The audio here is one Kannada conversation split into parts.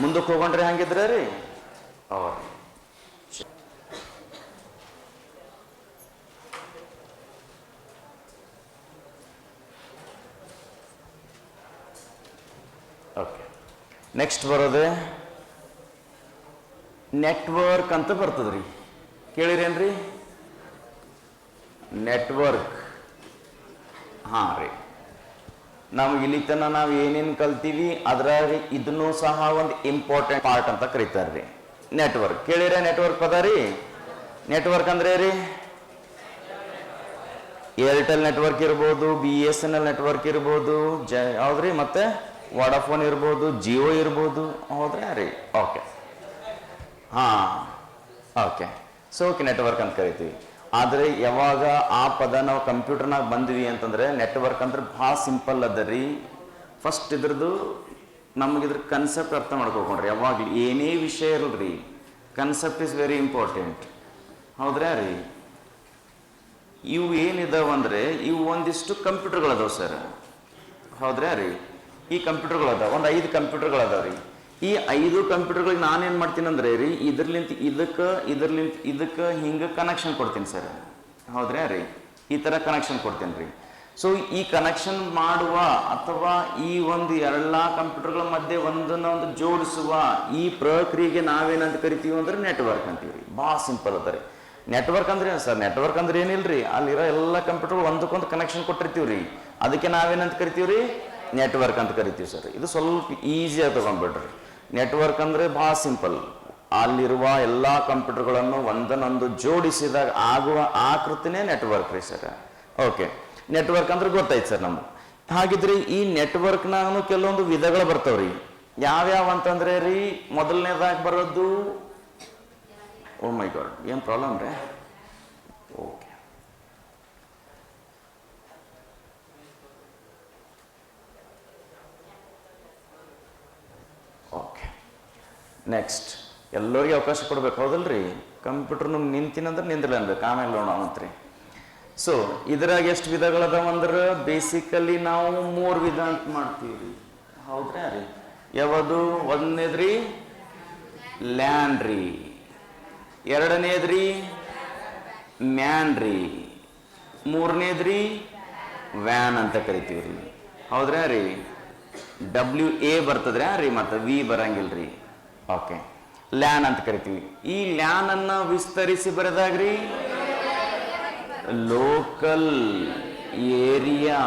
ಮುಂದಕ್ಕೆ ಹೋಗೊಂಡ್ರೆ ಹಂಗಿದ್ರೆ ರೀ? ಓಕೆ ನೆಕ್ಸ್ಟ್ ಬರೋದೆ ನೆಟ್ವರ್ಕ್ ಅಂತ ಬರ್ತದ್ರಿ. ಕೇಳಿರೇನ್ರಿ? ನೆಟ್ವರ್ಕ್ ಹಾಂ ರೀ. ನಾವು ಇಲ್ಲಿ ತನಕ ನಾವು ಏನೇನು ಕಲ್ತೀವಿ ಅದರ ಇದನ್ನು ಸಹ ಒಂದು ಇಂಪಾರ್ಟೆಂಟ್ ಪಾರ್ಟ್ ಅಂತ ಕರೀತಾರೆ ರೀ. ನೆಟ್ವರ್ಕ್ ಕೇಳಿರ ನೆಟ್ವರ್ಕ್ ಪದ ರೀ? ನೆಟ್ವರ್ಕ್ ಅಂದ್ರೆ ರೀ? ಏರ್ಟೆಲ್ ನೆಟ್ವರ್ಕ್ ಇರ್ಬೋದು B S N L network ಇರ್ಬೋದು, ಜ ಯಾವ್ದ್ರಿ ಮತ್ತೆ ವಾಡಾಫೋನ್ ಇರ್ಬೋದು ಜಿಯೋ ಇರ್ಬೋದು, ಹೌದ್ರಾ ರೀ? ಓಕೆ ಹಾಂ ಓಕೆ ಸೊ ಓಕೆ ನೆಟ್ವರ್ಕ್ ಅಂತ ಕರಿತೀವಿ. ಆದರೆ ಯಾವಾಗ ಆ ಪದ ನಾವು ಕಂಪ್ಯೂಟರ್ನಾಗ ಬಂದ್ವಿ ಅಂತಂದ್ರೆ ನೆಟ್ವರ್ಕ್ ಅಂದ್ರೆ ಭಾಳ ಸಿಂಪಲ್ ಅದ ರೀ. ಫಸ್ಟ್ ಇದ್ರದ್ದು ನಮ್ಗೆ ಇದ್ರ ಕನ್ಸೆಪ್ಟ್ ಅರ್ಥ ಮಾಡ್ಕೊಕೊಂಡ್ರಿ ಯಾವಾಗಲೂ ಏನೇ ವಿಷಯ ಇರಲ್ರಿ ಕನ್ಸೆಪ್ಟ್ ಇಸ್ ವೆರಿ ಇಂಪಾರ್ಟೆಂಟ್ ಹೌದ್ರಾ ರೀ? ಇವು ಏನಿದಾವ ಅಂದ್ರೆ, ಇವು ಒಂದಿಷ್ಟು ಕಂಪ್ಯೂಟರ್ಗಳದಾವ ಸರ್. ಹೌದ್ರಾ ರೀ? ಈ ಕಂಪ್ಯೂಟರ್ಗಳದಾವ ಒಂದು ಐದು ಕಂಪ್ಯೂಟರ್ಗಳದಾವ ರೀ. ಈ ಐದು ಕಂಪ್ಯೂಟರ್ಗಳಿಗೆ ನಾನೇನು ಮಾಡ್ತೀನಿ ಅಂದ್ರೆ ರೀ, ಇದ್ರಲಿಂತ ಇದಕ್ಕೆ ಇದ್ರಲಿಂತ ಇದಕ್ಕೆ ಹಿಂಗೆ ಕನೆಕ್ಷನ್ ಕೊಡ್ತೀನಿ ಸರ್. ಹೌದ್ರಾ ರೀ? ಈ ಥರ ಕನೆಕ್ಷನ್ ಕೊಡ್ತೀನಿ ರೀ. ಸೊ ಈ ಕನೆಕ್ಷನ್ ಮಾಡುವ ಅಥವಾ ಈ ಒಂದು ಎಲ್ಲ ಕಂಪ್ಯೂಟರ್ಗಳ ಮಧ್ಯೆ ಒಂದನ್ನ ಒಂದು ಜೋಡಿಸುವ ಈ ಪ್ರಕ್ರಿಯೆಗೆ ನಾವೇನಂತ ಕರಿತೀವಿ ಅಂದ್ರೆ ನೆಟ್ವರ್ಕ್ ಅಂತೀವಿ ರೀ. ಭಾಳ ಸಿಂಪಲ್ ಅದ ರೀ. ನೆಟ್ವರ್ಕ್ ಅಂದ್ರೆ ಏನು ಸರ್? ನೆಟ್ವರ್ಕ್ ಅಂದ್ರೆ ಏನಿಲ್ರಿ ಅಲ್ಲಿರೋ ಎಲ್ಲ ಕಂಪ್ಯೂಟರ್ ಒಂದಕ್ಕೊಂದು ಕನೆಕ್ಷನ್ ಕೊಟ್ಟಿರ್ತೀವಿ ರೀ. ಅದಕ್ಕೆ ನಾವೇನಂತ ಕರಿತೀವಿ ರೀ? ನೆಟ್ವರ್ಕ್ ಅಂತ ಕರಿತೀವಿ ಸರ್. ಇದು ಸ್ವಲ್ಪ ಈಸಿಯಾಗಿ ತಗೊಂಡ್ಬಿಡ್ರಿ. ನೆಟ್ವರ್ಕ್ ಅಂದ್ರೆ ಭಾಳ ಸಿಂಪಲ್ ಅಲ್ಲಿರುವ ಎಲ್ಲ ಕಂಪ್ಯೂಟರ್ಗಳನ್ನು ಒಂದನ್ನೊಂದು ಜೋಡಿಸಿದಾಗ ಆಗುವ ಆಕೃತಿನೇ ನೆಟ್ವರ್ಕ್ ರೀ ಸರ್. ಓಕೆ ನೆಟ್ವರ್ಕ್ ಅಂದ್ರೆ ಗೊತ್ತಾಯ್ತು ಸರ್ ನಮ್ಗೆ. ಹಾಗಿದ್ರೆ ಈ ನೆಟ್ವರ್ಕ್ನಾಗೂ ಕೆಲವೊಂದು ವಿಧಗಳು ಬರ್ತಾವ್ರಿ ಯಾವ್ಯಾವ ಅಂತಂದ್ರೆ ರೀ, ಮೊದಲನೇದಾಗಿ ಬರೋದು ಓ ಮೈ ಗಾಡ್ ಏನು ಪ್ರಾಬ್ಲಮ್ ರೀ? ಓಕೆ ನೆಕ್ಸ್ಟ್ ಎಲ್ಲರಿಗೆ ಅವಕಾಶ ಕೊಡ್ಬೇಕು. ಹೌದಲ್ರಿ? ಕಂಪ್ಯೂಟರ್ನು ನಿಂತಿನಂದ್ರೆ ನಿಂದಿಲ್ಲ ಅನ್ಬೇಕು. ಆಮೇಲೆ ನೋಡೋಣ ಸೊ ಇದ್ರಾಗ ಎಷ್ಟು ವಿಧಗಳದಾವ ಅಂದ್ರೆ ಬೇಸಿಕಲಿ ನಾವು ಮೂರು ವಿಧ ಅಂತ ಮಾಡ್ತೀವಿ ರೀ. ಹೌದ್ರಾ ರೀ? ಯಾವುದು? ಒಂದನೇದ್ರಿ ಲ್ಯಾನ್ ರೀ. ಎರಡನೇದ್ರಿ ಮ್ಯಾನ್ ರೀ. ಮೂರನೇದ್ರಿ ವ್ಯಾನ್ ಅಂತ ಕರಿತೀವಿ ರೀ. ಹೌದ್ರಾ ರೀ? ಡಬ್ಲ್ಯೂ ಎ ಬರ್ತದ್ರಿ ರೀ ಮತ್ತು ವಿ ಬರಂಗಿಲ್ರಿ. ಓಕೆ. ಲ್ಯಾನ್ ಅಂತ ಕರಿತೀವಿ. ಈ ಲ್ಯಾನ್ ಅನ್ನ ವಿಸ್ತರಿಸಿ ಬರೆದಾಗ್ರಿ. Local area.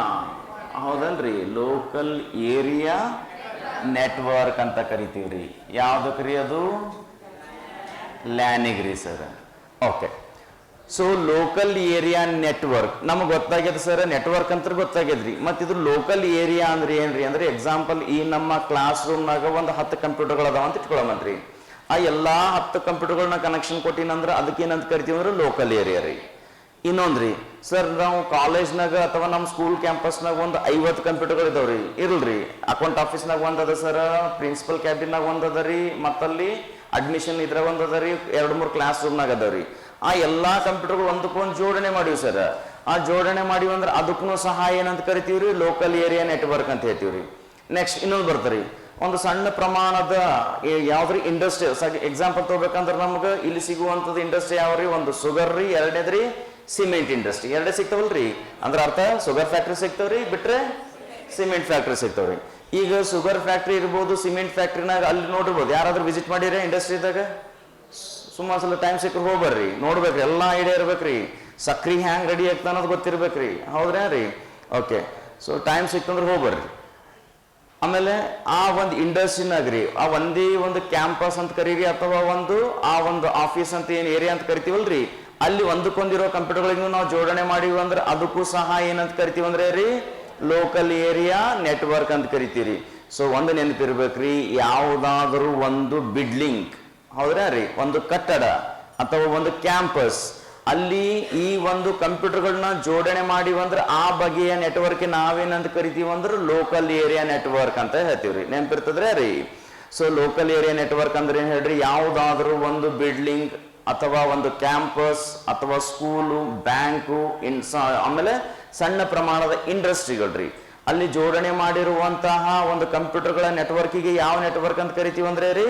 ಹೌದಲ್ರಿ. ಲೋಕಲ್ ಏರಿಯಾ ನೆಟ್ವರ್ಕ್ ಅಂತ ಕರಿತೀವಿ ರೀ ಯಾವ್ದಕ್ಕೆ ರೀ ಅದು ಲ್ಯಾನಿಗ್ರಿ sir. Okay. So local area network ನಮಗೆ ಗೊತ್ತಾಗ್ಯದ ಸರ್ ನೆಟ್ವರ್ಕ್ ಅಂತ ಗೊತ್ತಾಗ್ಯದ್ರಿ. ಮತ್ತು ಇದು ಲೋಕಲ್ ಏರಿಯಾ ಅಂದ್ರೆ ಏನ್ರಿ? ಅಂದ್ರೆ ಎಕ್ಸಾಂಪಲ್ ಈ ನಮ್ಮ ಕ್ಲಾಸ್ ರೂಮ್ನಾಗ ಒಂದು ಹತ್ತು ಕಂಪ್ಯೂಟರ್ಗಳು ಅದಾವ ಅಂತ ಇಟ್ಕೊಳ್ಳಮ್ರಿ ಆ ಎಲ್ಲಾ ಹತ್ತು ಕಂಪ್ಯೂಟರ್ಗಳನ್ನ ಕನೆಕ್ಷನ್ ಕೊಟ್ಟಿನಂದ್ರೆ ಅದಕ್ಕೆ ಏನಂತ ಕರಿತೀವಿ ಅಂದ್ರೆ ಲೋಕಲ್ ಏರಿಯಾ ರೀ. ಇನ್ನೊಂದ್ರಿ ಸರ್ ನಾವು ಕಾಲೇಜ್ನಾಗ ಅಥವಾ ನಮ್ಮ ಸ್ಕೂಲ್ ಕ್ಯಾಂಪಸ್ನಾಗ ಒಂದು ಐವತ್ತು ಕಂಪ್ಯೂಟರ್ಗಳು ಇದಾವ್ರಿ ಇರಲ್ರಿ ಅಕೌಂಟ್ ಆಫೀಸ್ನಾಗ ಒಂದು ಅದ ಸರ್ ಪ್ರಿನ್ಸಿಪಲ್ ಕ್ಯಾಬಿನ್ನಾಗ ಒಂದು ಅದ ರೀ. ಮತ್ತಲ್ಲಿ ಅಡ್ಮಿಷನ್ ಇದ್ರಾಗ ಒಂದು ಅದ ರೀ. ಎರಡು ಮೂರು ಕ್ಲಾಸ್ ರೂಮ್ನಾಗ ಅದಾವ್ರಿ ಆ ಎಲ್ಲಾ ಕಂಪ್ಯೂಟರ್ಗಳು ಒಂದಕ್ಕೊಂದು ಜೋಡಣೆ ಮಾಡಿವಿ ಸರ್. ಆ ಜೋಡಣೆ ಮಾಡಿವಿ ಅಂದ್ರೆ ಅದಕ್ಕೂ ಸಹ ಏನಂತ ಕರಿತೀವಿ ರೀ ಲೋಕಲ್ ಏರಿಯಾ ನೆಟ್ವರ್ಕ್ ಅಂತ ಹೇಳ್ತೀವಿ ನೆಕ್ಸ್ಟ್ ಇನ್ನೊಂದು ಬರ್ತಾರೆ. ಒಂದು ಸಣ್ಣ ಪ್ರಮಾಣದ ಯಾವ್ದ್ರಿ? ಇಂಡಸ್ಟ್ರಿ ಎಕ್ಸಾಂಪಲ್ ತಗೋಬೇಕಂದ್ರೆ ನಮ್ಗೆ ಇಲ್ಲಿ ಸಿಗುವಂಥದ್ದು ಇಂಡಸ್ಟ್ರಿ ಯಾವ್ರಿ ಒಂದು ಸುಗರ್ ರೀ, ಎರಡನೇದ್ರಿ ಸಿಮೆಂಟ್ ಇಂಡಸ್ಟ್ರಿ ಎರಡೇ ಸಿಗ್ತಾವಲ್ರಿ? ಅಂದ್ರೆ ಅರ್ಥ ಸುಗರ್ ಫ್ಯಾಕ್ಟ್ರಿ ಸಿಗ್ತಾವ್ರಿ? ಬಿಟ್ರೆ ಸಿಮೆಂಟ್ ಫ್ಯಾಕ್ಟ್ರಿ ಸಿಗ್ತಾವ್ರಿ. ಈಗ ಸುಗರ್ ಫ್ಯಾಕ್ಟ್ರಿ ಇರ್ಬೋದು ಸಿಮೆಂಟ್ ಫ್ಯಾಕ್ಟ್ರಿನಾಗ ಅಲ್ಲಿ ನೋಡಿರ್ಬೋದು ಯಾರಾದ್ರೂ ವಿಸಿಟ್ ಮಾಡಿರ ಇಂಡಸ್ಟ್ರಿದಾಗ ಸುಮಾರು ಸಲ ಟೈಮ್ ಸಿಕ್ಕರು ಹೋಗ್ಬರ್ರಿ. ನೋಡ್ಬೇಕ್ರಿ, ಎಲ್ಲ ಐಡಿಯಾ ಇರ್ಬೇಕ್ರಿ. ಸಕ್ರಿ ಹ್ಯಾಂಗ್ ರೆಡಿ ಆಗ್ತಾ ಅನ್ನೋದು ಗೊತ್ತಿರ್ಬೇಕ್ರಿ. ಹೌದ್ರಾ ರೀ? ಓಕೆ ಸೊ ಟೈಮ್ ಸಿಕ್ತಂದ್ರೆ ಹೋಗ್ಬರ್ರಿ. ಆಮೇಲೆ ಆ ಒಂದು ಇಂಡಸ್ಟ್ರಿನಾಗ ರೀ, ಆ ಒಂದೇ ಒಂದು ಕ್ಯಾಂಪಸ್ ಅಂತ ಕರೀರಿ ಅಥವಾ ಒಂದು, ಆ ಒಂದು ಆಫೀಸ್ ಅಂತ ಏನು ಏರಿಯಾ ಅಂತ ಕರಿತೀವಲ್ರಿ? ಅಲ್ಲಿ ಒಂದಕ್ಕೊಂದಿರೋ ಕಂಪ್ಯೂಟರ್ಗಳಿಗೂ ನಾವು ಜೋಡಣೆ ಮಾಡಿವಿ ಅಂದ್ರೆ ಅದಕ್ಕೂ ಸಹ ಏನಂತ ಕರಿತೀವಿ ಅಂದ್ರೆ ರೀ ಲೋಕಲ್ ಏರಿಯಾ ನೆಟ್ವರ್ಕ್ ಅಂತ ಕರಿತೀರಿ. ಸೊ ಒಂದು ನೆನಪಿರ್ಬೇಕ್ರಿ, ಯಾವುದಾದ್ರೂ ಒಂದು ಬಿಲ್ಡಿಂಗ್ ಹೌದ್ರಾ ರೀ? ಒಂದು ಕಟ್ಟಡ ಅಥವಾ ಒಂದು ಕ್ಯಾಂಪಸ್ ಅಲ್ಲಿ ಈ ಒಂದು ಕಂಪ್ಯೂಟರ್ಗಳನ್ನ ಜೋಡಣೆ ಮಾಡಿವಂದ್ರೆ ಆ ಬಗೆಯ ನೆಟ್ವರ್ಕ್ ನಾವೇನಂತ ಕರಿತೀವಿ ಅಂದ್ರೆ ಲೋಕಲ್ ಏರಿಯಾ ನೆಟ್ವರ್ಕ್ ಅಂತ ಹೇಳ್ತೀವ್ರಿ ನೆನಪಿರ್ತದ್ರೆ ರೀ? ಸೊ ಲೋಕಲ್ ಏರಿಯಾ ನೆಟ್ವರ್ಕ್ ಅಂದ್ರೆ ಏನು ಹೇಳ್ರಿ? ಯಾವುದಾದ್ರೂ ಒಂದು ಬಿಲ್ಡಿಂಗ್ ಅಥವಾ ಒಂದು ಕ್ಯಾಂಪಸ್ ಅಥವಾ ಸ್ಕೂಲು ಬ್ಯಾಂಕು ಇನ್ ಆಮೇಲೆ ಸಣ್ಣ ಪ್ರಮಾಣದ ಇಂಡಸ್ಟ್ರಿಗಳ್ರಿ ಅಲ್ಲಿ ಜೋಡಣೆ ಮಾಡಿರುವಂತಹ ಒಂದು ಕಂಪ್ಯೂಟರ್ಗಳ ನೆಟ್ವರ್ಕಿಗೆ ಯಾವ ನೆಟ್ವರ್ಕ್ ಅಂತ ಕರಿತೀವಿ ಅಂದ್ರೆ ರೀ?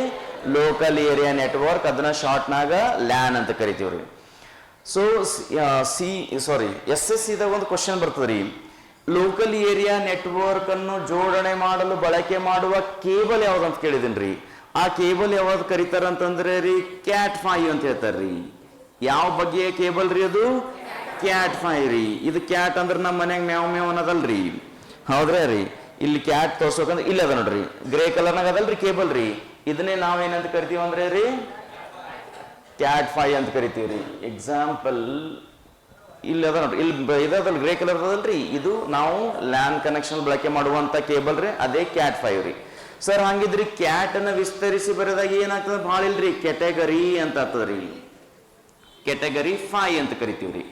ಲೋಕಲ್ ಏರಿಯಾ ನೆಟ್ವರ್ಕ್ ಅದನ್ನ ಶಾರ್ಟ್ನಾಗ ಲ್ಯಾನ್ ಅಂತ ಕರಿತೀವಿ ರೀ. So C sorry S S ಸಿದಾಗ ಒಂದು ಕ್ವಶನ್ ಬರ್ತದೆ ರೀ ಲೋಕಲ್ ಏರಿಯಾ ನೆಟ್ವರ್ಕ್ ಅನ್ನು ಜೋಡಣೆ ಮಾಡಲು ಬಳಕೆ ಮಾಡುವ ಕೇಬಲ್ ಯಾವ್ದಂತ ಅಂತ ರೀ. ಆ ಕೇಬಲ್ ಯಾವ್ದು ಕರಿತಾರ ಅಂತಂದ್ರೆ ರೀ ಕ್ಯಾಟ್ ಫೈವ್ ಅಂತ ಹೇಳ್ತಾರ್ರಿ ಯಾವ ಬಗೆಯ ಕೇಬಲ್ ರೀ ಅದು? ಕ್ಯಾಟ್ ಫೈ ರೀ. ಇದು ಕ್ಯಾಟ್ ಅಂದ್ರೆ ನಮ್ಮ ಮನೆಗೆ ಮ್ಯಾವ್ ಮ್ಯಾವ್ ಅನ್ನೋದಲ್ರಿ ಹೌದ್ರಾ ರೀ? ಇಲ್ಲಿ ಕ್ಯಾಟ್ ತೋರ್ಸೋಕಂದ್ರೆ ಇಲ್ಲ ಅದ ನೋಡ್ರಿ. ಗ್ರೇ ಕಲರ್ನಾಗ ಅದಲ್ರಿ ಕೇಬಲ್ ರೀ. ಇದನ್ನೇ ನಾವೇನಂತ ಕರಿತೀವಿ ಅಂದ್ರೆ ರೀ? ಕ್ಯಾಟ್ ಫೈ ಅಂತ ಕರಿತೀವಿ ರೀ. ಎಕ್ಸಾಂಪಲ್ ಇಲ್ಲಿ ಅದ ನೋಡ್ರಿ, ಇಲ್ಲಿ ಇದದಲ್ಲ ಗ್ರೇ ಕಲರ್ ಅದಲ್ರಿ ಇದು ನಾವು ಲ್ಯಾನ್ ಕನೆಕ್ಷನ್ ಬಳಕೆ ಮಾಡುವಂತ ಕೇಬಲ್ ರೀ, ಅದೇ ಕ್ಯಾಟ್ ಫೈವ್ ರೀ. ಸರ್ ಹಂಗಿದ್ರಿ ಕ್ಯಾಟ್ ಅನ್ನ ವಿಸ್ತರಿಸಿ ಬರೆದಾಗ ಏನಾಗ್ತದೆ? ಭಾಳ ಇಲ್ರಿ. ಕೆಟಗರಿ ಅಂತ ಆಗ್ತದ್ರಿ ಕೆಟಗರಿ ಫೈ ಅಂತ ಕರಿತೀವಿ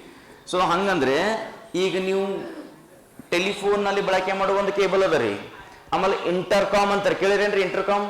ಸೊ ಹಂಗಂದ್ರೆ ಈಗ ನೀವು ಟೆಲಿಫೋನ್ನಲ್ಲಿ ಬಳಕೆ ಮಾಡುವ ಒಂದು ಕೇಬಲ್ ಅದ ರೀ. ಆಮೇಲೆ ಇಂಟರ್ಕಾಮ್ ಅಂತಾರೆ. ಕೇಳಿರೇನ್ರಿ ಇಂಟರ್ಕಾಮ್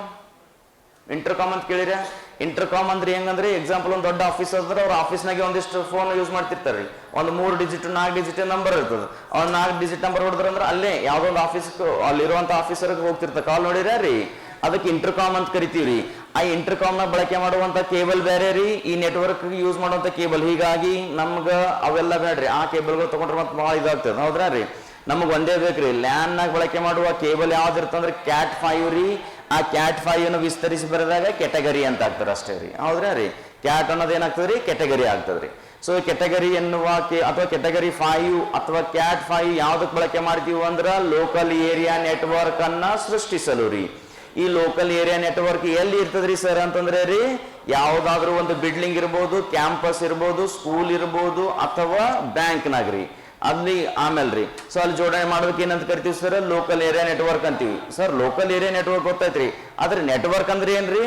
ಇಂಟರ್ಕಾಮ್ ಅಂತ ಕೇಳಿರಿ ಇಂಟರ್ಕಾಮ್ ಅಂದ್ರೆ ಹೆಂಗಂದ್ರೆ ಎಕ್ಸಾಂಪಲ್ ಒಂದು ದೊಡ್ಡ ಆಫೀಸ್ ಅಂದ್ರೆ ಅವ್ರ ಆಫೀಸ್ನಾಗೆ ಒಂದಿಷ್ಟು ಫೋನ್ ಯೂಸ್ ಮಾಡ್ತಿರ್ತಾರೆ. ರೀ ಒಂದು ಮೂರು ಡಿಜಿಟ್ ನಾಲ್ಕು ಡಿಜಿಟ್ ನಂಬರ್ ಇರ್ತದೆ. ಅವ್ನು ನಾಲ್ಕು ಡಿಜಿಟ್ ನಂಬರ್ ಹೊಡೆದ್ರೆ ಅಂದ್ರೆ ಅಲ್ಲೇ ಯಾವುದೋ ಒಂದು ಆಫೀಸ್ ಅಲ್ಲಿರುವಂತ ಆಫೀಸರ್ಗೆ ಹೋಗ್ತಿರ್ತ. ಕಾಲ್ ನೋಡಿರ ರೀ? ಅದಕ್ಕೆ ಇಂಟರ್ಕಾಮ್ ಅಂತ ಕರಿತೀವಿ ಆ ಇಂಟರ್ಕಾಮ್ನ ಬಳಕೆ ಮಾಡುವಂತ ಕೇಬಲ್ ಬೇರೆ ರೀ. ಈ ನೆಟ್ವರ್ಕ್ ಯೂಸ್ ಮಾಡುವಂತ ಕೇಬಲ್ ಹೀಗಾಗಿ ನಮ್ಗೆ ಅವೆಲ್ಲ ಬೇಡ್ರಿ. ಆ ಕೇಬಲ್ಗಳು ತೊಗೊಂಡ್ರೆ ಮತ್ತೆ ಭಾಳ ಇದಾಗ್ತದೆ. ಹೌದ್ರಾ ರೀ? ನಮಗ್ ಒಂದೇ ಬೇಕ್ರಿ. ಲ್ಯಾನ್ ನಾಗ ಬಳಕೆ ಮಾಡುವ ಕೇಬಲ್ ಯಾವ್ದು ಇರ್ತಂದ್ರೆ ಕ್ಯಾಟ್ ಫೈವ್ ರೀ. ಆ ಕ್ಯಾಟ್ ಫೈವನ್ನು ವಿಸ್ತರಿಸಿ ಬರೆದಾಗ ಕೆಟಗರಿ ಅಂತ ಆಗ್ತದೆ ಅಷ್ಟೇ ರೀ. ಹೌದ್ರಾ ರೀ? ಕ್ಯಾಟ್ ಅನ್ನೋದು ಏನಾಗ್ತದೆ ರೀ? ಕೆಟಗರಿ ಆಗ್ತದೆ ರೀ. ಸೊ ಕೆಟಗರಿ ಎನ್ನುವ ಅಥವಾ ಕೆಟಗರಿ ಫೈವ್ ಅಥವಾ ಕ್ಯಾಟ್ ಫೈವ್ ಯಾವುದಕ್ಕೆ ಬಳಕೆ ಮಾಡ್ತೀವಿ ಅಂದ್ರೆ ಲೋಕಲ್ ಏರಿಯಾ ನೆಟ್ವರ್ಕ್ ಅನ್ನ ಸೃಷ್ಟಿಸಲು ರೀ. ಈ ಲೋಕಲ್ ಏರಿಯಾ ನೆಟ್ವರ್ಕ್ ಎಲ್ಲಿ ಇರ್ತದ್ರಿ ಸರ್ ಅಂತಂದ್ರೆ ರೀ, ಯಾವುದಾದ್ರೂ ಒಂದು ಬಿಲ್ಡಿಂಗ್ ಇರ್ಬೋದು ಕ್ಯಾಂಪಸ್ ಇರ್ಬೋದು ಸ್ಕೂಲ್ ಇರ್ಬೋದು ಅಥವಾ ಬ್ಯಾಂಕ್ನಾಗ ರೀ. ಅಲ್ಲಿ ಆಮೇಲೆ ರೀ ಸೊ ಅಲ್ಲಿ ಜೋಡಣೆ ಮಾಡೋದಕ್ಕೆ ಏನಂತ ಕರಿತೀವಿ ಸರ್ ಲೋಕಲ್ ಏರಿಯಾ ನೆಟ್ವರ್ಕ್ ಅಂತೀವಿ. ಸರ್ ಲೋಕಲ್ ಏರಿಯಾ ನೆಟ್ವರ್ಕ್ ಗೊತ್ತೈತ್ರಿ. ಆದ್ರೆ ನೆಟ್ವರ್ಕ್ ಅಂದ್ರೆ ಏನ್ರಿ?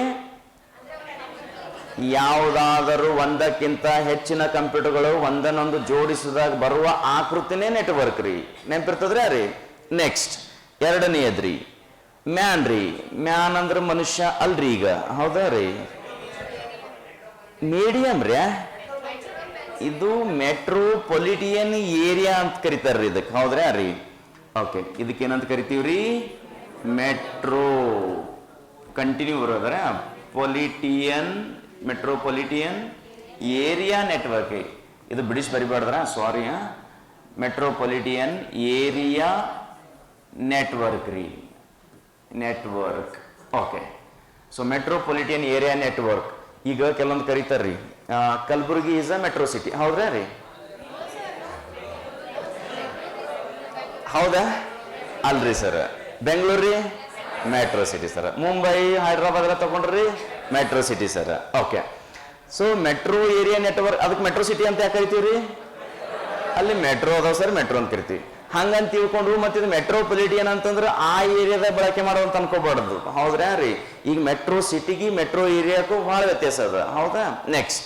ಯಾವುದಾದರೂ ಒಂದಕ್ಕಿಂತ ಹೆಚ್ಚಿನ ಕಂಪ್ಯೂಟರ್ಗಳು ಒಂದನ್ನೊಂದು ಜೋಡಿಸಿದಾಗ ಬರುವ ಆಕೃತಿನೇ ನೆಟ್ವರ್ಕ್ ರೀ. ನೆನಪಿರ್ತದ್ರಿ ರೀ? ನೆಕ್ಸ್ಟ್ ಎರಡನೆಯದ್ರಿ. ಮ್ಯಾನ್ ರೀ. ಮ್ಯಾನ್ ಅಂದ್ರೆ ಮನುಷ್ಯ ಅಲ್ರಿ ಈಗ. ಹೌದಾ ರೀ? ಮೀಡಿಯಂ ರೀ ಇದು ಮೆಟ್ರೋಪೊಲಿಟಿಯನ್ ಏರಿಯಾ ಅಂತ ಕರಿತಾರ್ರಿ ಇದಕ್ಕೆ. ಹೌದ್ರಾ ರೀ? ಓಕೆ ಇದಕ್ಕೆ ಏನಂತ ಕರಿತೀವ್ರಿ? ಮೆಟ್ರೋ ಕಂಟಿನ್ಯೂ ಬರೋದ್ರ? ಪೊಲಿಟಿಯನ್ ಮೆಟ್ರೋಪೊಲಿಟಿಯನ್ ಏರಿಯಾ ನೆಟ್ವರ್ಕ್ ಇದು ಬ್ರಿಟಿಷ್ ಬರಿಬಾರ್ದ್ರ? ಸಾರಿ ಮೆಟ್ರೋಪೊಲಿಟಿಯನ್ ಏರಿಯಾ ನೆಟ್ವರ್ಕ್ ರೀ. Network okay so metropolitan area network ಈಗ ಕೆಲವೊಂದು ಕರೀತಾರ್ರಿ. Kalaburagi is a metro city ಹೌದ್ರಾ ರೀ? ಹೌದಾ? ಅಲ್ರಿ ಸರ್ ಬೆಂಗಳೂರು ರೀ? Metro city sir Mumbai, Hyderabad ಎಲ್ಲ ತಗೊಂಡ್ರಿ metro city sir okay so metro area network ಅದಕ್ಕೆ ಮೆಟ್ರೋ ಸಿಟಿ ಅಂತ ಯಾಕೆ ಕರಿತೀವಿ ಅಲ್ಲಿ ಮೆಟ್ರೋ ಅದಾವ ಸರ್ ಮೆಟ್ರೋ ಅಂತ ಕರಿತೀವಿ. ಹಂಗಂತ ತಿಳ್ಕೊಂಡು ಮತ್ತೆ ಇದು ಪೊಲಿಟಿ ಅಂತಂದ್ರೆ ಆ ಏರಿಯಾದಾಗ ಬಳಕೆ ಅಂತ ಅನ್ಕೋಬಾರ್ದು. ಹೌದ್ರಾ ರೀ? ಈಗ ಮೆಟ್ರೋ ಸಿಟಿಗೆ ಮೆಟ್ರೋ ಏರಿಯಾಕ್ಕೂ ಬಹಳ ವ್ಯತ್ಯಾಸ ಅದ. ಹೌದಾ? ನೆಕ್ಸ್ಟ್